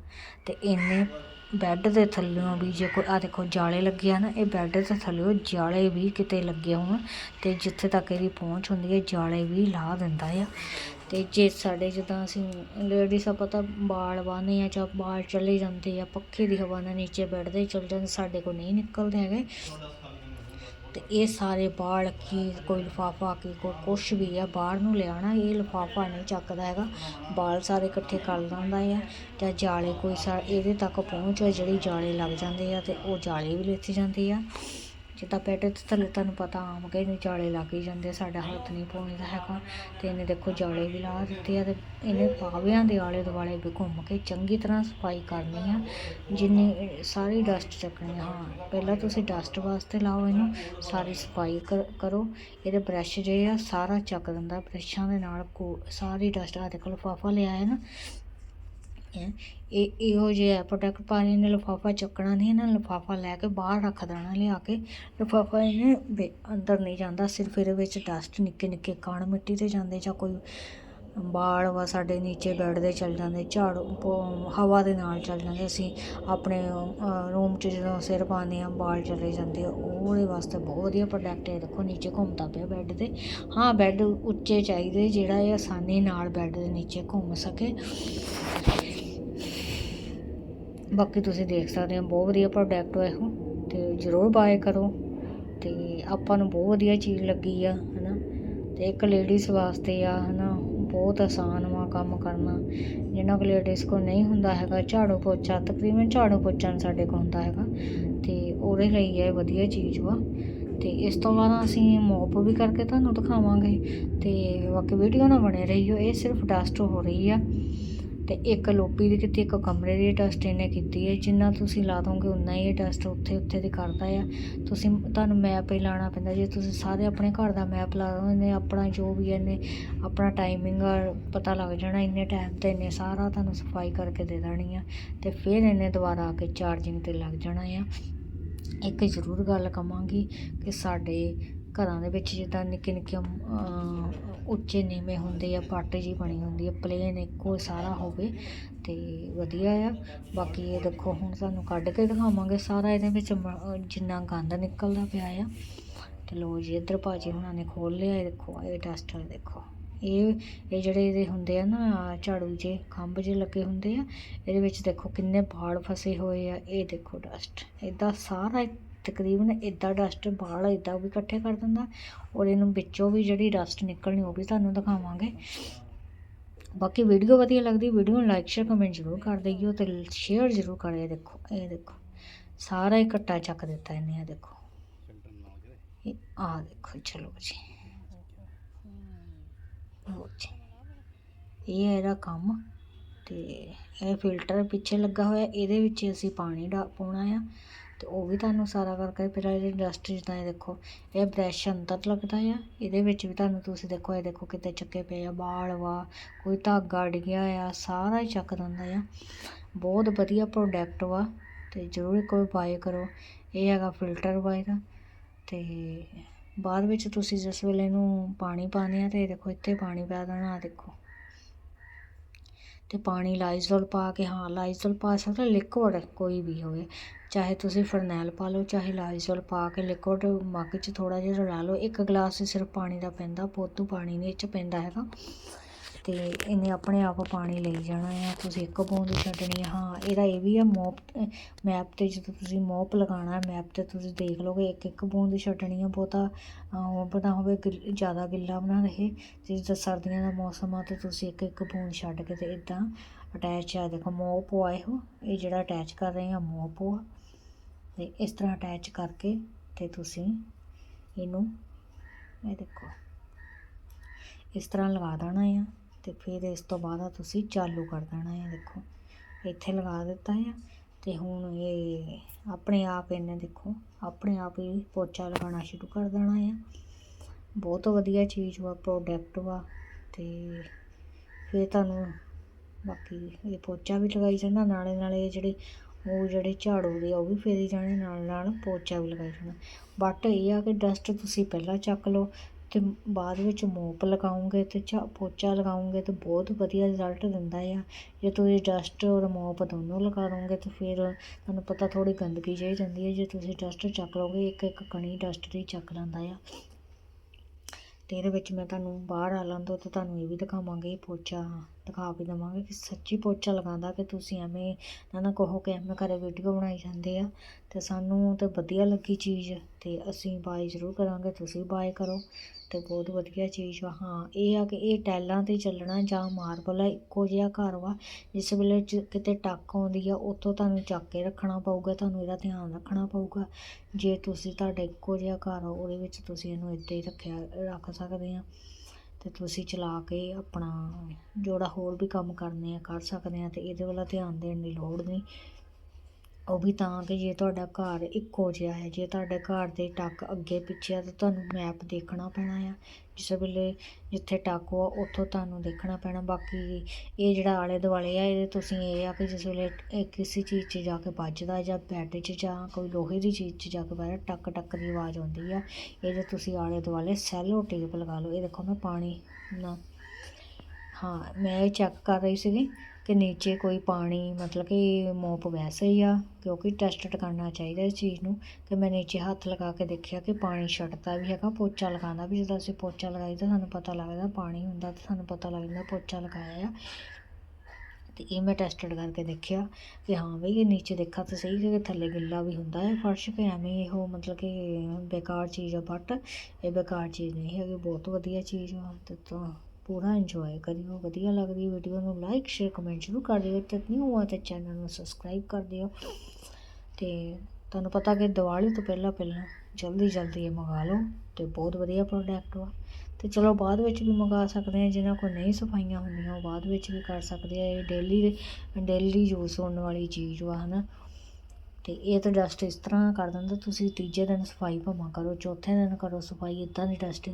ਤੇ ਇੰਨੇ ਬੈੱਡ ਦੇ ਥੱਲਿਓਂ ਵੀ ਜੇ ਕੋਈ ਆ ਦੇਖੋ ਜਾਲੇ ਲੱਗੇ ਆ ਨਾ, ਇਹ ਬੈੱਡ ਦੇ ਥੱਲਿਓਂ ਜਾਲੇ ਵੀ ਕਿਤੇ ਲੱਗੇ ਹੋਣ ਤੇ ਜਿੱਥੇ ਤੱਕ ਇਹਦੀ ਪਹੁੰਚ ਹੁੰਦੀ ਹੈ ਜਾਲੇ ਵੀ ਲਾ ਦਿੰਦਾ ਆ। ਤੇ ਜੇ ਸਾਡੇ ਜਿੱਦਾਂ ਅਸੀਂ ਲੇਡੀਜ਼ ਆਪਾਂ ਤਾਂ ਬਾਲ ਵਾਹਨੇ ਆ ਜਾਂ ਬਾਲ ਚਲੇ ਜਾਂਦੇ ਆ, ਪੱਖੇ ਦੀ ਹਵਾ ਨਾਲ ਨੀਚੇ ਬੈੱਡ ਦੇ ਚਲ ਜਾਂਦੇ, ਸਾਡੇ ਕੋਲ ਨਹੀਂ ਨਿਕਲਦੇ ਹੈਗੇ। ਤੇ ਇਹ ਸਾਰੇ ਬਾਲ ਕੀ, ਕੋਈ ਲਿਫਾਫਾ ਕੀ, ਕੋਈ ਕੁਛ ਵੀ ਆ, ਬਾਹਰ ਨੂੰ ਲਿਆਣਾ ਇਹ ਲਿਫਾਫਾ ਨਹੀਂ ਚੱਕਦਾ ਹੈਗਾ। ਬਾਲ ਸਾਰੇ ਇਕੱਠੇ ਕਰ ਲੈਂਦਾ ਆ ਜਾਂ ਜਾਲੇ ਕੋਈ ਸਾ, ਇਹਦੇ ਤੱਕ ਪਹੁੰਚ ਹੈ ਜਿਹੜੀ ਜਾਲੇ ਲੱਗ ਜਾਂਦੇ ਆ ਤੇ ਉਹ ਜਾਲੇ ਵੀ ਲੈਤੀ ਜਾਂਦੇ ਆ। ਜਿੱਦਾਂ ਬੈੱਡ ਦੇ ਥੱਲੇ ਤੁਹਾਨੂੰ ਪਤਾ ਆਮ ਕਈ ਨੂੰ ਜਾਲੇ ਲੱਗ ਹੀ ਜਾਂਦੇ ਆ, ਸਾਡਾ ਹੱਥ ਨਹੀਂ ਪਾਉਣਦਾ ਹੈਗਾ। ਤੇ ਇਹਨੇ ਦੇਖੋ ਜਾਲੇ ਵੀ ਲਾ ਦਿੱਤੇ ਆ ਤੇ ਇਹਨੇ ਪਾਵਿਆਂ ਦੇ ਆਲੇ ਦੁਆਲੇ ਵੀ ਘੁੰਮ ਕੇ ਚੰਗੀ ਤਰ੍ਹਾਂ ਸਫ਼ਾਈ ਕਰਨੀ ਆ। ਜਿੰਨੀ ਸਾਰੀ ਡਸਟ ਚੱਕਣੀ ਹਾਂ ਪਹਿਲਾਂ ਤੁਸੀਂ ਡਸਟ ਵਾਸਤੇ ਲਾਓ ਇਹਨੂੰ ਸਾਰੀ ਸਫ਼ਾਈ ਕਰ- ਕਰੋ। ਇਹਦੇ ਬ੍ਰਸ਼ ਜੇ ਆ ਸਾਰਾ ਚੱਕ ਦਿੰਦਾ ਬ੍ਰਸ਼ਾਂ ਦੇ ਨਾਲ ਕੋ ਸਾਰੀ ਡਸਟ ਆ ਦੇਖੋ ਲਫ਼ਾਫਾ ਲਿਆ ਹੈ ਨਾ ਇਹ ਇਹ ਇਹੋ ਜਿਹਾ ਪ੍ਰੋਡਕਟ ਪਾਣੀ ਨੇ ਲਿਫਾਫਾ ਚੱਕਣਾ ਨਹੀਂ, ਇਹਨਾਂ ਲਿਫਾਫਾ ਲੈ ਕੇ ਬਾਹਰ ਰੱਖ ਦੇਣਾ, ਲਿਆ ਕੇ ਲਿਫਾਫਾ ਇਹਨੇ ਅੰਦਰ ਨਹੀਂ ਜਾਂਦਾ, ਸਿਰਫ ਇਹਦੇ ਵਿੱਚ ਡਸਟ ਨਿੱਕੇ ਨਿੱਕੇ ਕਣ ਮਿੱਟੀ ਤੇ ਜਾਂਦੇ ਜਾਂ ਕੋਈ ਬਾਲ ਵਾ ਸਾਡੇ ਨੀਚੇ ਬੈੱਡ ਦੇ ਚੱਲ ਜਾਂਦੇ, ਝਾੜੂ ਪ- ਹਵਾ ਦੇ ਨਾਲ ਚੱਲ ਜਾਂਦੇ, ਅਸੀਂ ਆਪਣੇ ਰੂਮ 'ਚ ਜਦੋਂ ਸਿਰ ਪਾਉਂਦੇ ਆ ਬਾਲ ਚਲੇ ਜਾਂਦੇ ਆ, ਉਹਦੇ ਵਾਸਤੇ ਬਹੁਤ ਵਧੀਆ ਪ੍ਰੋਡਕਟ ਹੈ। ਦੇਖੋ, ਨੀਚੇ ਘੁੰਮਦਾ ਪਿਆ ਬੈੱਡ ਤੇ। ਹਾਂ ਬੈੱਡ ਉੱਚੇ ਚਾਹੀਦੇ, ਜਿਹੜਾ ਇਹ ਆਸਾਨੀ ਨਾਲ ਬੈੱਡ ਦੇ ਨੀਚੇ ਘੁੰਮ ਸਕੇ। ਬਾਕੀ ਤੁਸੀਂ ਦੇਖ ਸਕਦੇ ਹੋ, ਬਹੁਤ ਵਧੀਆ ਪ੍ਰੋਡਕਟ ਹੈ ਉਹ, ਤੇ ਜ਼ਰੂਰ ਬਾਏ ਕਰੋ। ਤੇ ਆਪਾਂ ਨੂੰ ਬਹੁਤ ਵਧੀਆ ਚੀਜ਼ ਲੱਗੀ ਆ, ਹਨਾ? ਤੇ ਇੱਕ ਲੇਡੀਜ਼ ਵਾਸਤੇ ਆ, ਹਨਾ? ਬਹੁਤ ਆਸਾਨ ਵਾ ਕੰਮ ਕਰਨਾ। ਜਿਨ੍ਹਾਂ ਕੋਲ ਲੇਡੀਜ਼ ਕੋਲ ਨਹੀਂ ਹੁੰਦਾ ਹੈਗਾ, ਝਾੜੂ ਪੋਚਾ, ਤਕਰੀਬਨ ਝਾੜੂ ਪੋਚਾ ਨੀ ਸਾਡੇ ਕੋਲ ਹੁੰਦਾ ਹੈਗਾ। ਤੇ ਉਹਦੇ ਲਈ ਇਹ ਵਧੀਆ ਚੀਜ਼ ਵਾ। ਤੇ ਇਸ ਤੋਂ ਬਾਅਦ ਅਸੀਂ ਮੋਪ ਵੀ ਕਰਕੇ ਤੁਹਾਨੂੰ ਦਿਖਾਵਾਂਗੇ। ਤੇ ਬਾਕੀ ਵੀਡੀਓ ਨਾ ਬਣੇ ਰਹੀਓ, ਇਹ ਸਿਰਫ ਡਸਟ ਹੋ ਰਹੀ ਆ। ਤੇ ਇੱਕ ਲੋਪੀ ਦੀ ਕੀਤੀ ਇੱਕ ਕਮਰੇ ਦੀ ਟੈਸਟ ਇਹਨੇ ਕੀਤੀ ਹੈ, ਜਿੰਨਾ ਤੁਸੀਂ ਲਾ ਦੋਗੇ ਉਨਾ ਹੀ ਇਹ ਟੈਸਟ ਉੱਥੇ ਉੱਥੇ ਦੀ ਕਰਦਾ ਆ। ਤੁਸੀਂ ਤੁਹਾਨੂੰ ਮੈਪ ਹੀ ਲਾਣਾ ਪੈਂਦਾ, ਜੇ ਤੁਸੀਂ ਸਾਰੇ ਆਪਣੇ ਘਰ ਦਾ ਮੈਪ ਲਾ ਦੋ ਇਹਨੇ ਆਪਣਾ ਜੋ ਵੀ ਇਹਨੇ ਆਪਣਾ ਟਾਈਮਿੰਗ ਪਤਾ ਲੱਗ ਜਾਣਾ, ਇੰਨੇ ਟਾਈਮ ਤੇ ਇਹਨੇ ਸਾਰਾ ਤੁਹਾਨੂੰ ਸਫ਼ਾਈ ਕਰਕੇ ਦੇ ਦੇਣੀ ਆ ਤੇ ਫਿਰ ਇਹਨੇ ਦੁਬਾਰਾ ਆ ਕੇ ਚਾਰਜਿੰਗ ਤੇ ਲੱਗ ਜਾਣਾ ਆ। ਇੱਕ ਜ਼ਰੂਰ ਗੱਲ ਕਵਾਂਗੀ ਕਿ ਸਾਡੇ ਘਰਾਂ ਦੇ ਵਿੱਚ ਜਿੱਦਾਂ ਨਿੱਕੇ ਨਿੱਕੇ ਉੱਚੇ ਨੀਵੇਂ ਹੁੰਦੇ ਆ, ਪੱਟ ਜਿਹੀ ਬਣੀ ਹੁੰਦੀ ਆ ਪਲੇਨ ਇੱਕੋ ਸਾਰਾ ਹੋਵੇ ਅਤੇ ਵਧੀਆ ਆ। ਬਾਕੀ ਇਹ ਦੇਖੋ, ਹੁਣ ਤੁਹਾਨੂੰ ਕੱਢ ਕੇ ਦਿਖਾਵਾਂਗੇ ਸਾਰਾ, ਇਹਦੇ ਵਿੱਚ ਮ- ਜਿੰਨਾ ਗੰਦ ਨਿਕਲਦਾ ਪਿਆ ਆ। ਤੇ ਲੋ ਜੀ, ਇੱਧਰ ਭਾਜੀ ਹੁਣਾਂ ਨੇ ਖੋਲ ਲਿਆ, ਇਹ ਦੇਖੋ, ਇਹ ਡਸਟਰ ਦੇਖੋ। ਇਹ ਇਹ ਜਿਹੜੇ ਇਹਦੇ ਹੁੰਦੇ ਆ ਨਾ, ਝਾੜੂ ਜੇ, ਖੰਭ ਜੇ ਲੱਗੇ ਹੁੰਦੇ ਆ, ਇਹਦੇ ਵਿੱਚ ਦੇਖੋ ਕਿੰਨੇ ਵਾਲ ਫਸੇ ਹੋਏ ਆ, ਇਹ ਦੇਖੋ ਡਸਟ ਇਦਾਂ ਸਾਰਾ ਤਕਰੀਬਨ ਇਦਾਂ ਡਸਟ ਵਾਲ ਇਦਾਂ ਵੀ ਇਕੱਠੇ ਕਰ ਦਿੰਦਾ। ਔਰ ਇਹਨੂੰ ਵਿੱਚੋਂ ਵੀ ਜਿਹੜੀ ਡਸਟ ਨਿਕਲਣੀ ਉਹ ਵੀ ਤੁਹਾਨੂੰ ਦਿਖਾਵਾਂਗੇ। ਬਾਕੀ ਵੀਡੀਓ ਵਧੀਆ ਲੱਗਦੀ ਵੀਡੀਓ ਨੂੰ ਲਾਈਕ ਸ਼ੇਅਰ ਕਮੈਂਟ ਜ਼ਰੂਰ ਕਰ ਦਈਓ ਤੇ ਸ਼ੇਅਰ ਜ਼ਰੂਰ ਕਰਿਓ ਦੇਖੋ, ਇਹ ਦੇਖੋ। ਸਾਰਾ ਇਕੱਠਾ ਚੱਕ ਦਿੱਤਾ ਇਹਨੇ ਆ ਦੇਖੋ। ਇਹ ਆ ਦੇਖੋ, ਚਲੋ ਜੀ। ਲਓ ਜੀ। ਇਹ ਹੈ ਇਹਦਾ ਕੰਮ ਤੇ ਇਹ ਫਿਲਟਰ ਪਿੱਛੇ ਲੱਗਾ ਹੋਇਆ, ਇਹਦੇ ਵਿੱਚ ਅਸੀਂ ਪਾਣੀ ਡਾ, ਪਾਉਣਾ ਆ। ਅਤੇ ਉਹ ਵੀ ਤੁਹਾਨੂੰ ਸਾਰਾ ਕਰਕੇ ਫਿਰ ਇਹਦੀ ਡਸਟ ਜਿੱਦਾਂ ਇਹ ਦੇਖੋ, ਇਹ ਬ੍ਰਸ਼ ਅੰਦਰ ਲੱਗਦਾ ਆ, ਇਹਦੇ ਵਿੱਚ ਵੀ ਤੁਹਾਨੂੰ ਤੁਸੀਂ ਦੇਖੋ, ਇਹ ਦੇਖੋ ਕਿਤੇ ਚੱਕੇ ਪਏ ਆ ਵਾਲ ਵਾ, ਕੋਈ ਧਾਗਾ ਡਿੱਗਿਆ ਆ, ਸਾਰਾ ਹੀ ਚੱਕ ਦਿੰਦਾ ਆ। ਬਹੁਤ ਵਧੀਆ ਪ੍ਰੋਡਕਟ ਵਾ ਤੇ ਜ਼ਰੂਰ ਇੱਕ ਵਾਰ ਬਾਏ ਕਰੋ। ਇਹ ਹੈਗਾ ਫਿਲਟਰ ਬਾਏ ਦਾ ਤੇ ਬਾਅਦ ਵਿੱਚ ਤੁਸੀਂ ਜਿਸ ਵੇਲੇ ਇਹਨੂੰ ਪਾਣੀ ਪਾਉਂਦੇ ਆ ਤੇ ਇਹ ਦੇਖੋ ਇੱਥੇ ਪਾਣੀ ਪਾ ਦੇਣਾ ਆ ਦੇਖੋ। ਅਤੇ ਪਾਣੀ ਲਾਈਜ਼ੋਲ ਪਾ ਕੇ, ਹਾਂ, ਲਾਈਜ਼ੋਲ ਪਾ ਸਕਦਾ ਲਿਕੁਅਡ ਕੋਈ ਵੀ ਹੋਵੇ। ਚਾਹੇ ਤੁਸੀਂ ਫਰਨੈਲ ਪਾ ਲਓ, ਚਾਹੇ ਲਾਈਜ਼ੋਲ ਪਾ ਕੇ ਲਿਕੁਇਡ ਮੱਗ 'ਚ ਥੋੜ੍ਹਾ ਜਿਹਾ ਰਲਾ ਲਓ। ਇੱਕ ਗਲਾਸ ਸਿਰਫ ਪਾਣੀ ਦਾ ਪੈਂਦਾ, ਪੋਤੂ ਪਾਣੀ ਨਹੀਂ ਇਹ 'ਚ ਪੈਂਦਾ ਹੈਗਾ। ਤੇ ਇਹਨੇ ਆਪਣੇ ਆਪ ਪਾਣੀ ਲਈ ਜਾਣਾ ਆ। ਤੁਸੀਂ ਇੱਕ ਬੂੰਦ ਛੱਡਣੀ ਹਾਂ, ਇਹਦਾ ਇਹ ਵੀ ਆ, ਮੋਪ, ਮੈਪ ਤੇ ਜਦੋਂ ਤੁਸੀਂ ਮੋਪ ਲਗਾਉਣਾ, ਮੈਪ ਤੇ ਤੁਸੀਂ ਦੇਖ ਲਓਗੇ, ਇੱਕ ਇੱਕ ਬੂੰਦ ਛੱਡਣੀ ਆ ਬਹੁਤਾ। ਉਹ ਬਣਾ ਹੋਵੇ, ਗਿੱਲ- ਜ਼ਿਆਦਾ ਗਿੱਲਾ ਬਣਾ ਰਹੇ। ਤੇ ਜਿੱਦਾਂ ਸਰਦੀਆਂ ਦਾ ਮੌਸਮ ਆ ਤੇ ਤੁਸੀਂ ਇੱਕ ਇੱਕ ਬੂੰਦ ਛੱਡ ਕੇ ਤੇ ਇਦਾਂ ਅਟੈਚ ਆ। ਦੇਖੋ, ਮੋਪ ਆ ਇਹੋ, ਇਹ ਜਿਹੜਾ ਅਟੈਚ ਕਰ ਰਹੇ ਆ, ਮੋਪ ਆ। ਤੇ ਇਸ ਤਰ੍ਹਾਂ ਅਟੈਚ ਕਰਕੇ ਤੇ ਤੁਸੀਂ ਇਹਨੂੰ, ਇਹ ਦੇਖੋ, ਇਸ ਤਰ੍ਹਾਂ ਲਗਾ ਦੇਣਾ ਆ। ਤੇ ਫਿਰ ਇਸ ਤੋਂ ਬਾਅਦ ਤੁਸੀਂ ਚਾਲੂ ਕਰ ਦੇਣਾ ਆ, ਦੇਖੋ। ਇੱਥੇ ਲਗਾ ਦਿੱਤਾ ਆ ਤੇ ਹੁਣ ਇਹ ਆਪਣੇ ਆਪ ਇਹਨੇ ਦੇਖੋ, ਆਪਣੇ ਆਪ ਹੀ ਪੋਚਾ ਲਗਾਉਣਾ ਸ਼ੁਰੂ ਕਰ ਦੇਣਾ ਆ। ਬਹੁਤ ਵਧੀਆ ਚੀਜ਼ ਵਾ ਪ੍ਰੋਡਕਟ ਵਾ ਤੇ ਫਿਰ ਤੁਹਾਨੂੰ ਬਾਕੀ ਇਹ ਪੋਚਾ ਵੀ ਲਗਾਈ ਜਾਂਦਾ ਨਾਲੇ ਨਾਲੇ ਜਿਹੜੇ ਉਹ ਜਿਹੜੇ ਝਾੜੂ ਦੇ ਆ, ਉਹ ਵੀ ਫੇਰੀ ਜਾਣੇ, ਨਾਲ ਨਾਲ ਪੋਚਾ ਵੀ ਲਗਾਈ ਜਾਣਾ। ਬਟ ਇਹ ਆ ਕਿ ਡਸਟ ਤੁਸੀਂ ਪਹਿਲਾਂ ਚੱਕ ਲਓ ਅਤੇ ਬਾਅਦ ਵਿੱਚ ਮੋਪ ਲਗਾਉਂਗੇ ਅਤੇ ਝਾ ਪੋਚਾ ਲਗਾਉਂਗੇ ਤਾਂ ਬਹੁਤ ਵਧੀਆ ਰਿਜ਼ਲਟ ਦਿੰਦਾ ਆ। ਜੇ ਤੁਸੀਂ ਡਸਟ ਔਰ ਮੋਪ ਦੋਨੋਂ ਲਗਾ ਦੋਗੇ ਤਾਂ ਫਿਰ ਤੁਹਾਨੂੰ ਪਤਾ ਥੋੜ੍ਹੀ ਗੰਦਗੀ ਜਿਹੀ ਜਾਂਦੀ ਹੈ ਜੇ ਤੁਸੀਂ ਡਸਟ ਚੱਕ ਲਓਗੇ, ਇੱਕ ਇੱਕ ਕਣੀ ਡਸਟ ਦੀ ਚੱਕ ਲੈਂਦਾ ਆ। ਅਤੇ ਇਹਦੇ ਵਿੱਚ ਮੈਂ ਤੁਹਾਨੂੰ ਬਾਹਰ ਆਲਾਂ ਤੋਂ ਤਾਂ ਤੁਹਾਨੂੰ ਇਹ ਵੀ ਦਿਖਾਵਾਂਗੇ ਪੋਚਾ। ਦਿਖਾ ਵੀ ਦਵਾਂਗੇ ਕਿ ਸੱਚੀ ਪੋਚਾ ਲਗਾਉਂਦਾ ਕਿ ਤੁਸੀਂ ਐਵੇਂ ਨਾ ਨਾ ਕਹੋ ਕਿ ਐਵੇਂ ਘਰੇ ਵੀਡੀਓ ਬਣਾਈ ਜਾਂਦੇ ਆ। ਤੇ ਸਾਨੂੰ ਤੇ ਵਧੀਆ ਲੱਗੀ ਚੀਜ਼ ਤੇ ਅਸੀਂ ਬਾਏ ਜ਼ਰੂਰ ਕਰਾਂਗੇ, ਤੁਸੀਂ ਬਾਏ ਕਰੋ ਤੇ ਬਹੁਤ ਵਧੀਆ ਚੀਜ਼ ਆ। ਹਾਂ, ਇਹ ਆ ਕਿ ਇਹ ਟੈਲਾਂ ਤੇ ਚੱਲਣਾ ਜਾਂ ਮਾਰਬਲ ਆ, ਇੱਕੋ ਜਿਹਾ ਘਰ ਵਾ, ਜਿਸ ਵੇਲੇ ਚ ਕਿਤੇ ਟੱਕ ਆਉਂਦੀ ਆ, ਉੱਥੋਂ ਤੁਹਾਨੂੰ ਚੱਕ ਕੇ ਰੱਖਣਾ ਪਊਗਾ, ਤੁਹਾਨੂੰ ਇਹਦਾ ਧਿਆਨ ਰੱਖਣਾ ਪਊਗਾ। ਜੇ ਤੁਸੀਂ ਤੁਹਾਡਾ ਇੱਕੋ ਜਿਹਾ ਘਰ ਆ, ਉਹਦੇ ਵਿੱਚ ਤੁਸੀਂ ਇਹਨੂੰ ਇੱਦਾਂ ਹੀ ਰੱਖਿਆ, ਰੱਖ ਸਕਦੇ ਆ। ਅਤੇ ਤੁਸੀਂ ਚਲਾ ਕੇ ਆਪਣਾ, ਜਿਹੜਾ ਹੋਰ ਵੀ ਕੰਮ ਕਰਨੇ ਆ, ਕਰ ਸਕਦੇ ਆ ਅਤੇ ਇਹਦੇ ਵੱਲ ਧਿਆਨ ਦੇਣ ਦੀ ਲੋੜ ਨਹੀਂ। ਉਹ ਵੀ ਤਾਂ ਕਿ ਜੇ ਤੁਹਾਡਾ ਘਰ ਇੱਕੋ ਜਿਹਾ ਹੈ, ਜੇ ਤੁਹਾਡੇ ਘਰ ਦੇ ਟੱਕ ਅੱਗੇ ਪਿੱਛੇ ਆ, ਤਾਂ ਤੁਹਾਨੂੰ ਮੈਪ ਦੇਖਣਾ ਪੈਣਾ ਆ। ਜਿਸ ਵੇਲੇ ਜਿੱਥੇ ਟੱਕ ਆ ਉੱਥੋਂ ਤੁਹਾਨੂੰ ਦੇਖਣਾ ਪੈਣਾ। ਬਾਕੀ ਇਹ ਜਿਹੜਾ ਆਲੇ ਦੁਆਲੇ ਆ ਇਹਦੇ ਤੁਸੀਂ ਇਹ ਆ ਕਿ ਜਿਸ ਵੇਲੇ ਇਹ ਕਿਸੇ ਚੀਜ਼ 'ਚ ਜਾ ਕੇ ਵੱਜਦਾ ਜਾਂ ਬੈੱਡ 'ਚ ਜਾਂ ਕੋਈ ਲੋਹੇ ਦੀ ਚੀਜ਼ 'ਚ ਜਾ ਕੇ ਵੱਜਦਾ ਟੱਕ ਟੱਕ ਦੀ ਆਵਾਜ਼ ਆਉਂਦੀ ਆ। ਇਹਦੇ ਤੁਸੀਂ ਆਲੇ ਦੁਆਲੇ ਸੈਲੋ ਟੇਪ ਲਗਾ ਲਓ, ਇਹ ਦੇਖੋ ਮੈਂ ਪਾਣੀ ਨਾ ਹਾਂ, ਮੈਂ ਇਹ ਚੈੱਕ ਕਰ ਰਹੀ ਸੀਗੀ। ਕਿ ਨੀਚੇ ਕੋਈ ਪਾਣੀ, ਮਤਲਬ ਕਿ ਮੋਪ ਵੈਸੇ ਹੀ ਆ, ਕਿਉਂਕਿ ਟੈਸਟਡ ਕਰਨਾ ਚਾਹੀਦਾ ਇਸ ਚੀਜ਼ ਨੂੰ, ਕਿ ਮੈਂ ਨੀਚੇ ਹੱਥ ਲਗਾ ਕੇ ਦੇਖਿਆ ਕਿ ਪਾਣੀ ਛੱਡਦਾ ਵੀ ਹੈਗਾ, ਪੋਚਾ ਲਗਾਉਂਦਾ ਵੀ ਜਦੋਂ ਅਸੀਂ ਪੋਚਾ ਲਗਾਈ ਤਾਂ ਸਾਨੂੰ ਪਤਾ ਲੱਗਦਾ ਪਾਣੀ ਹੁੰਦਾ ਤਾਂ ਸਾਨੂੰ ਪਤਾ ਲੱਗ ਜਾਂਦਾ ਪੋਚਾ ਲਗਾਇਆ ਆ। ਤੇ ਇਹ ਮੈਂ ਟੈਸਟਡ ਕਰਕੇ ਦੇਖਿਆ ਕਿ ਹਾਂ ਬਈ ਇਹ ਨੀਚੇ ਦੇਖਾ ਤਾਂ ਸਹੀ ਕਿ ਥੱਲੇ ਗਿੱਲਾ ਵੀ ਹੁੰਦਾ ਹੈ, ਫਰਸ਼ ਕਿ ਐਵੇਂ ਇਹੋ ਮਤਲਬ ਕਿ ਬੇਕਾਰ ਚੀਜ਼ ਆ ਬਟ ਇਹ ਬੇਕਾਰ ਚੀਜ਼ ਨਹੀਂ ਹੈਗੀ, ਬਹੁਤ ਵਧੀਆ ਚੀਜ਼ ਆ, ਤੇ ਤਾਂ ਪੂਰਾ ਇੰਜੋਏ ਕਰਿਓ, ਵਧੀਆ ਲੱਗਦੀ ਵੀਡੀਓ ਨੂੰ ਲਾਈਕ ਸ਼ੇਅਰ ਕਮੈਂਟ ਜ਼ਰੂਰ ਕਰ ਦਿਓ। ਤੇ ਨਿਊ ਆ ਤੇ ਚੈਨਲ ਨੂੰ ਸਬਸਕ੍ਰਾਈਬ ਕਰ ਦਿਓ। ਤੇ ਤੁਹਾਨੂੰ ਪਤਾ ਕਿ ਦੀਵਾਲੀ ਤੋਂ ਪਹਿਲਾਂ ਪਹਿਲਾਂ ਜਲਦੀ ਜਲਦੀ ਇਹ ਮੰਗਾ ਲਓ ਤੇ ਬਹੁਤ ਵਧੀਆ ਪ੍ਰੋਡਕਟ ਵਾ ਤੇ ਚਲੋ ਬਾਅਦ ਵਿੱਚ ਵੀ ਮੰਗਾ ਸਕਦੇ ਆ ਜਿਨ੍ਹਾਂ ਕੋਲ ਨਹੀਂ ਸਫਾਈਆਂ ਹੁੰਦੀਆਂ, ਉਹ ਬਾਅਦ ਵਿੱਚ ਵੀ ਕਰ ਸਕਦੇ ਆ। ਇਹ ਡੇਲੀ ਡੇਲੀ ਯੂਜ਼ ਹੋਣ ਵਾਲੀ ਚੀਜ਼ ਵਾ, ਹਨਾ। ਤੇ ਇਹ ਤਾਂ ਡਸਟ ਇਸ ਤਰ੍ਹਾਂ ਕਰ ਦਿੰਦਾ, ਤੁਸੀਂ ਤੀਜੇ ਦਿਨ ਸਫ਼ਾਈ ਭਾਵੇਂ ਕਰੋ, ਚੌਥੇ ਦਿਨ ਕਰੋ, ਸਫ਼ਾਈ ਇਦਾਂ ਦੀ ਡਸਟ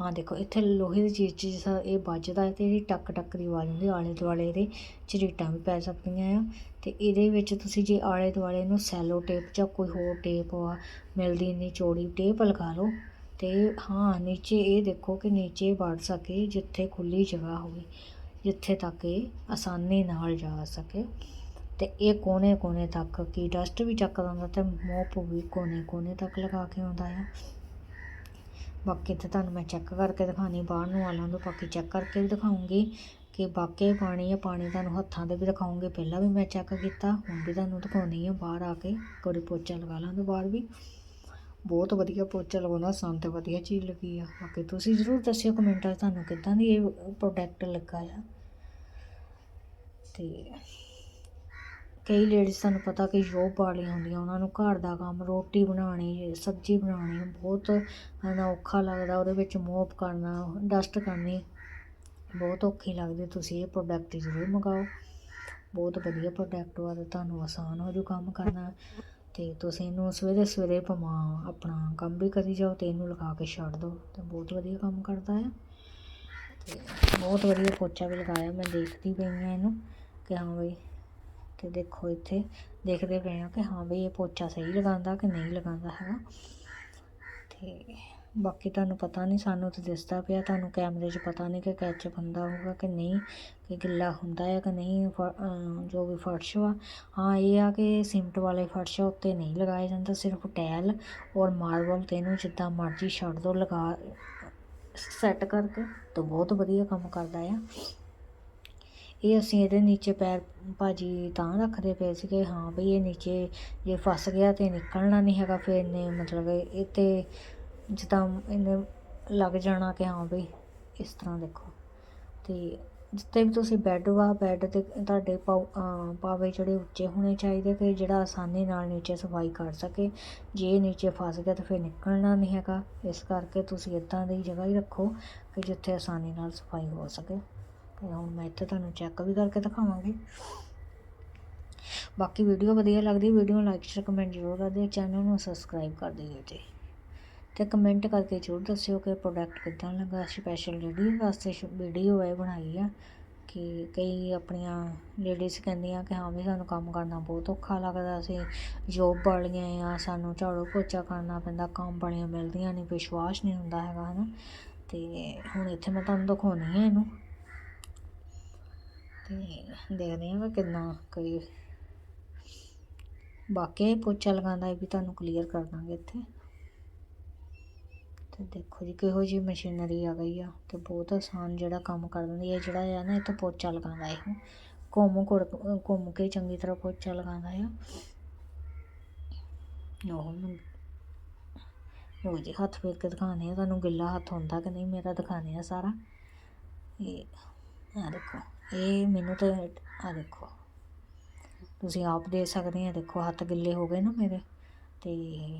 ਹਾਂ, ਦੇਖੋ, ਇੱਥੇ ਲੋਹੇ ਦੀ ਚੀਜ਼ 'ਚ ਜਿਸ ਇਹ ਵੱਜਦਾ ਹੈ ਤੇ ਇਹਦੀ ਟੱਕ ਟੱਕ ਦੀ ਆਵਾਜ਼ ਹੁੰਦੀ ਆਲੇ ਦੁਆਲੇ ਇਹਦੇ ਝਰੀਟਾਂ ਵੀ ਪੈ ਸਕਦੀਆਂ ਆ। ਤੇ ਇਹਦੇ ਵਿੱਚ ਤੁਸੀਂ ਜੇ ਆਲੇ ਦੁਆਲੇ ਨੂੰ ਸੈਲੋ ਟੇਪ ਜਾਂ ਕੋਈ ਹੋਰ ਟੇਪ ਆ, ਮਿਲਦੀ ਇੰਨੀ ਚੌੜੀ ਟੇਪ ਲਗਾ ਲਓ ਤੇ ਹਾਂ, ਨੀਚੇ ਇਹ ਦੇਖੋ ਕਿ ਨੀਚੇ ਵੜ ਸਕੇ, ਜਿੱਥੇ ਖੁੱਲੀ ਜਗ੍ਹਾ ਹੋਵੇ, ਜਿੱਥੇ ਤੱਕ ਇਹ ਆਸਾਨੀ ਨਾਲ ਜਾ ਸਕੇ। ਤੇ ਇਹ ਕੋਨੇ ਕੋਨੇ ਤੱਕ, ਕੀ ਡਸਟ ਵੀ ਚੱਕ ਦਿੰਦਾ ਤੇ ਮੋਪ ਵੀ ਕੋਨੇ ਕੋਨੇ ਤੱਕ ਲਗਾ ਕੇ ਆਉਂਦਾ ਆ। ਬਾਕੀ ਇੱਥੇ ਤੁਹਾਨੂੰ ਮੈਂ ਚੈੱਕ ਕਰਕੇ ਦਿਖਾਣੀ ਬਾਹਰ ਨੂੰ ਆਲਾਂ ਤੋਂ ਬਾਕੀ ਚੈੱਕ ਕਰਕੇ ਵੀ ਦਿਖਾਉਂਗੀ ਕਿ ਬਾਕੀ ਪਾਣੀ ਹੈ ਪਾਣੀ ਤੁਹਾਨੂੰ ਹੱਥਾਂ ਦੇ ਵੀ ਦਿਖਾਉਂਗੇ। ਪਹਿਲਾਂ ਵੀ ਮੈਂ ਚੈੱਕ ਕੀਤਾ, ਹੁਣ ਵੀ ਤੁਹਾਨੂੰ ਦਿਖਾਉਣੀ ਆ ਬਾਹਰ ਆ ਕੇ ਕੋੜੀ ਪੋਚਾ ਲਗਾ ਲਾਂਗੇ ਬਾਹਰ ਵੀ। ਬਹੁਤ ਵਧੀਆ ਪੋਚਾ ਲਗਾਉਣਾ ਸਾਨੂੰ ਤੇ ਵਧੀਆ ਚੀਜ਼ ਲੱਗੀ ਆ। ਬਾਕੀ ਤੁਸੀਂ ਜ਼ਰੂਰ ਦੱਸਿਓ ਕਮੈਂਟਾਂ 'ਚ ਤੁਹਾਨੂੰ ਕਿੱਦਾਂ ਦੀ ਇਹ ਪ੍ਰੋਡਕਟ ਲੱਗਾ ਆ। ਤੇ ਕਈ ਲੇਡੀਜ਼ ਤੁਹਾਨੂੰ ਪਤਾ ਕਿ ਜੋਬ ਵਾਲੀਆਂ ਹੁੰਦੀਆਂ, ਉਹਨਾਂ ਨੂੰ ਘਰ ਦਾ ਕੰਮ, ਰੋਟੀ ਬਣਾਉਣੀ, ਸਬਜ਼ੀ ਬਣਾਉਣੀ ਬਹੁਤ ਹਨਾ ਔਖਾ ਲੱਗਦਾ, ਉਹਦੇ ਵਿੱਚ ਮੋਪ ਕਰਨਾ ਡਸਟ ਕਰਨੀ। ਬਹੁਤ ਔਖੀ ਲੱਗਦੀ, ਤੁਸੀਂ ਇਹ ਪ੍ਰੋਡਕਟ ਜ਼ਰੂਰ ਮੰਗਾਓ। ਬਹੁਤ ਵਧੀਆ ਪ੍ਰੋਡਕਟ ਵਾ, ਤੇ ਤੁਹਾਨੂੰ ਆਸਾਨ ਹੋ ਜੂ ਕੰਮ ਕਰਨਾ। ਤੇ ਤੁਸੀਂ ਇਹਨੂੰ ਸਵੇਰੇ ਸਵੇਰੇ ਭਾਵੇਂ ਆਪਣਾ ਕੰਮ ਵੀ ਕਰੀ ਜਾਓ ਤੇ ਇਹਨੂੰ ਲਗਾ ਕੇ ਛੱਡ ਦਿਓ ਤੇ ਬਹੁਤ ਵਧੀਆ ਕੰਮ ਕਰਦਾ ਹੈ ਤੇ ਬਹੁਤ ਵਧੀਆ ਪੋਚਾ ਵੀ ਲਗਾਇਆ, ਮੈਂ ਦੇਖਦੀ ਪਈ ਹਾਂ ਇਹਨੂੰ, ਕਿ ਹਾਂ ਬਈ ਤੇ ਦੇਖੋ ਇੱਥੇ ਦੇਖਦੇ ਪਏ ਆ ਕਿ ਹਾਂ ਬਈ ਇਹ ਪੋਚਾ ਸਹੀ ਲਗਾਉਂਦਾ ਕਿ ਨਹੀਂ ਲਗਾਉਂਦਾ ਹੈਗਾ। ਤੇ ਬਾਕੀ ਤੁਹਾਨੂੰ ਪਤਾ ਨਹੀਂ, ਸਾਨੂੰ ਤਾਂ ਦਿਸਦਾ ਪਿਆ, ਤੁਹਾਨੂੰ ਕੈਮਰੇ 'ਚ ਪਤਾ ਨਹੀਂ ਕਿ ਕੈਚ ਬੰਦਾ ਹੋਊਗਾ ਕਿ ਨਹੀਂ, ਕਿ ਗਿੱਲਾ ਹੁੰਦਾ ਹੈ ਕਿ ਨਹੀਂ, ਫ- ਜੋ ਵੀ ਫਰਸ਼ ਵਾ। ਹਾਂ, ਇਹ ਆ ਕਿ ਸੀਮਟ ਵਾਲੇ ਫਰਸ਼ ਉੱਤੇ ਨਹੀਂ ਲਗਾਇਆ ਜਾਂਦਾ, ਸਿਰਫ ਟੈਲ ਔਰ ਮਾਰਬਲ ਤੇ ਇਹਨੂੰ ਜਿੱਦਾਂ ਮਰਜ਼ੀ ਛੱਡ ਦੋ, ਲਗਾ ਸੈੱਟ ਕਰਕੇ, ਤਾਂ ਬਹੁਤ ਵਧੀਆ ਕੰਮ ਕਰਦਾ ਆ। ਇਹ ਅਸੀਂ ਇਹਦੇ ਨੀਚੇ ਪੈਰ ਭਾਜੀ ਤਾਂ ਰੱਖਦੇ ਪਏ ਸੀਗੇ, ਹਾਂ ਬਈ ਇਹ ਨੀਚੇ ਜੇ ਫਸ ਗਿਆ ਤੇ ਨਿਕਲਣਾ ਨਹੀਂ ਹੈਗਾ ਫਿਰ ਇਹਨੇ ਮਤਲਬ ਇਹ ਤੇ ਜਿੱਦਾਂ ਇਹਨੇ ਲੱਗ ਜਾਣਾ ਕਿ ਹਾਂ ਬਈ ਇਸ ਤਰ੍ਹਾਂ ਦੇਖੋ। ਤੇ ਜਿੱਤੇ ਵੀ ਤੁਸੀਂ ਬੈੱਡ ਵਾ, ਬੈੱਡ ਤੇ ਤੁਹਾਡੇ ਪਾਉ ਪਾਵੇ ਜਿਹੜੇ ਉੱਚੇ ਹੋਣੇ ਚਾਹੀਦੇ ਕਿ ਜਿਹੜਾ ਆਸਾਨੀ ਨਾਲ ਨੀਚੇ ਸਫ਼ਾਈ ਕਰ ਸਕੇ। ਜੇ ਇਹ ਨੀਚੇ ਫਸ ਗਿਆ ਤਾਂ ਫਿਰ ਨਿਕਲਣਾ ਨਹੀਂ ਹੈਗਾ। ਇਸ ਕਰਕੇ ਤੁਸੀਂ ਇਦਾਂ ਦੀ ਜਗ੍ਹਾ ਹੀ ਰੱਖੋ ਕਿ ਜਿੱਥੇ ਆਸਾਨੀ ਨਾਲ ਸਫ਼ਾਈ ਹੋ ਸਕੇ। ਹੁਣ ਮੈਂ ਇੱਥੇ ਤੁਹਾਨੂੰ ਚੈੱਕ ਵੀ ਕਰਕੇ ਦਿਖਾਵਾਂਗੀ। ਬਾਕੀ ਵੀਡੀਓ ਵਧੀਆ ਲੱਗਦੀ ਵੀਡੀਓ ਲਾਈਕ ਸ਼ੇਅਰ ਕਮੈਂਟ ਜ਼ਰੂਰ ਕਰ ਦਿਓ ਚੈਨਲ ਨੂੰ ਸਬਸਕ੍ਰਾਈਬ ਕਰ ਦਿਓ ਜੀ। ਤੇ ਕਮੈਂਟ ਕਰਕੇ ਜ਼ਰੂਰ ਦੱਸਿਓ ਕਿ ਪ੍ਰੋਡਕਟ ਕਿੱਦਾਂ ਲੱਗਾ ਸਪੈਸ਼ਲ ਲੇਡੀ ਵਾਸਤੇ ਵੀਡੀਓ ਹੈ ਬਣਾਈ ਆ ਕਿ ਕਈ ਆਪਣੀਆਂ ਲੇਡੀਜ਼ ਕਹਿੰਦੀਆਂ ਕਿ ਹਾਂ ਵੀ ਸਾਨੂੰ ਕੰਮ ਕਰਨਾ ਬਹੁਤ ਔਖਾ ਲੱਗਦਾ ਸੀ ਜੋਬ ਵਾਲੀਆਂ ਆ, ਸਾਨੂੰ ਝਾੜੂ ਪੋਚਾ ਕਰਨਾ ਪੈਂਦਾ, ਕੰਮ ਵਾਲੀਆਂ ਮਿਲਦੀਆਂ ਨਹੀਂ ਵਿਸ਼ਵਾਸ ਨਹੀਂ ਹੁੰਦਾ ਹੈਗਾ ਹਨਾ। ਤੇ ਹੁਣ ਇੱਥੇ ਮੈਂ ਤੁਹਾਨੂੰ ਦਿਖਾਉਣੀ ਆ ਇਹਨੂੰ। ਤੇ ਦੇਖਦੇ ਹਾਂ ਕਿ ਕਿੰਨਾ ਕੋਈ ਬਾਕੀ ਪੋਚਾ ਲਗਾਉਂਦਾ ਇਹ ਵੀ ਤੁਹਾਨੂੰ ਕਲੀਅਰ ਕਰ ਦਾਂਗੇ ਇੱਥੇ। ਤੇ ਦੇਖੋ ਜੀ ਕਿਹੋ ਜੀ ਮਸ਼ੀਨਰੀ ਆ ਗਈ ਆ ਤੇ ਬਹੁਤ ਆਸਾਨ ਜਿਹੜਾ ਕੰਮ ਕਰ ਦਿੰਦੀ ਹੈ ਜਿਹੜਾ ਆ ਨਾ, ਇਹ ਤੋਂ ਪੋਚਾ ਲਗਾਉਂਦਾ ਇਹ। ਘੁੰਮ ਘੁਰ ਘੁੰਮ ਕੇ ਚੰਗੀ ਤਰ੍ਹਾਂ ਪੋਚਾ ਲਗਾਉਂਦਾ ਆ। ਉਹ ਲੋ ਜੀ ਹੱਥ ਫੇਰ ਕੇ ਦਿਖਾਉਂਦੇ ਆ, ਤੁਹਾਨੂੰ ਗਿੱਲਾ ਹੱਥ ਹੁੰਦਾ ਕਿ ਨਹੀਂ, ਮੇਰਾ ਦਿਖਾਉਂਦੇ ਆ ਸਾਰਾ। ਇਹ ਆ ਦੇਖੋ। ਇਹ ਮੈਨੂੰ ਤਾਂ ਆ ਦੇਖੋ। ਤੁਸੀਂ ਆਪ ਦੇ ਸਕਦੇ ਆ, ਦੇਖੋ, ਹੱਥ ਗਿੱਲੇ ਹੋ ਗਏ ਨਾ ਮੇਰੇ। ਅਤੇ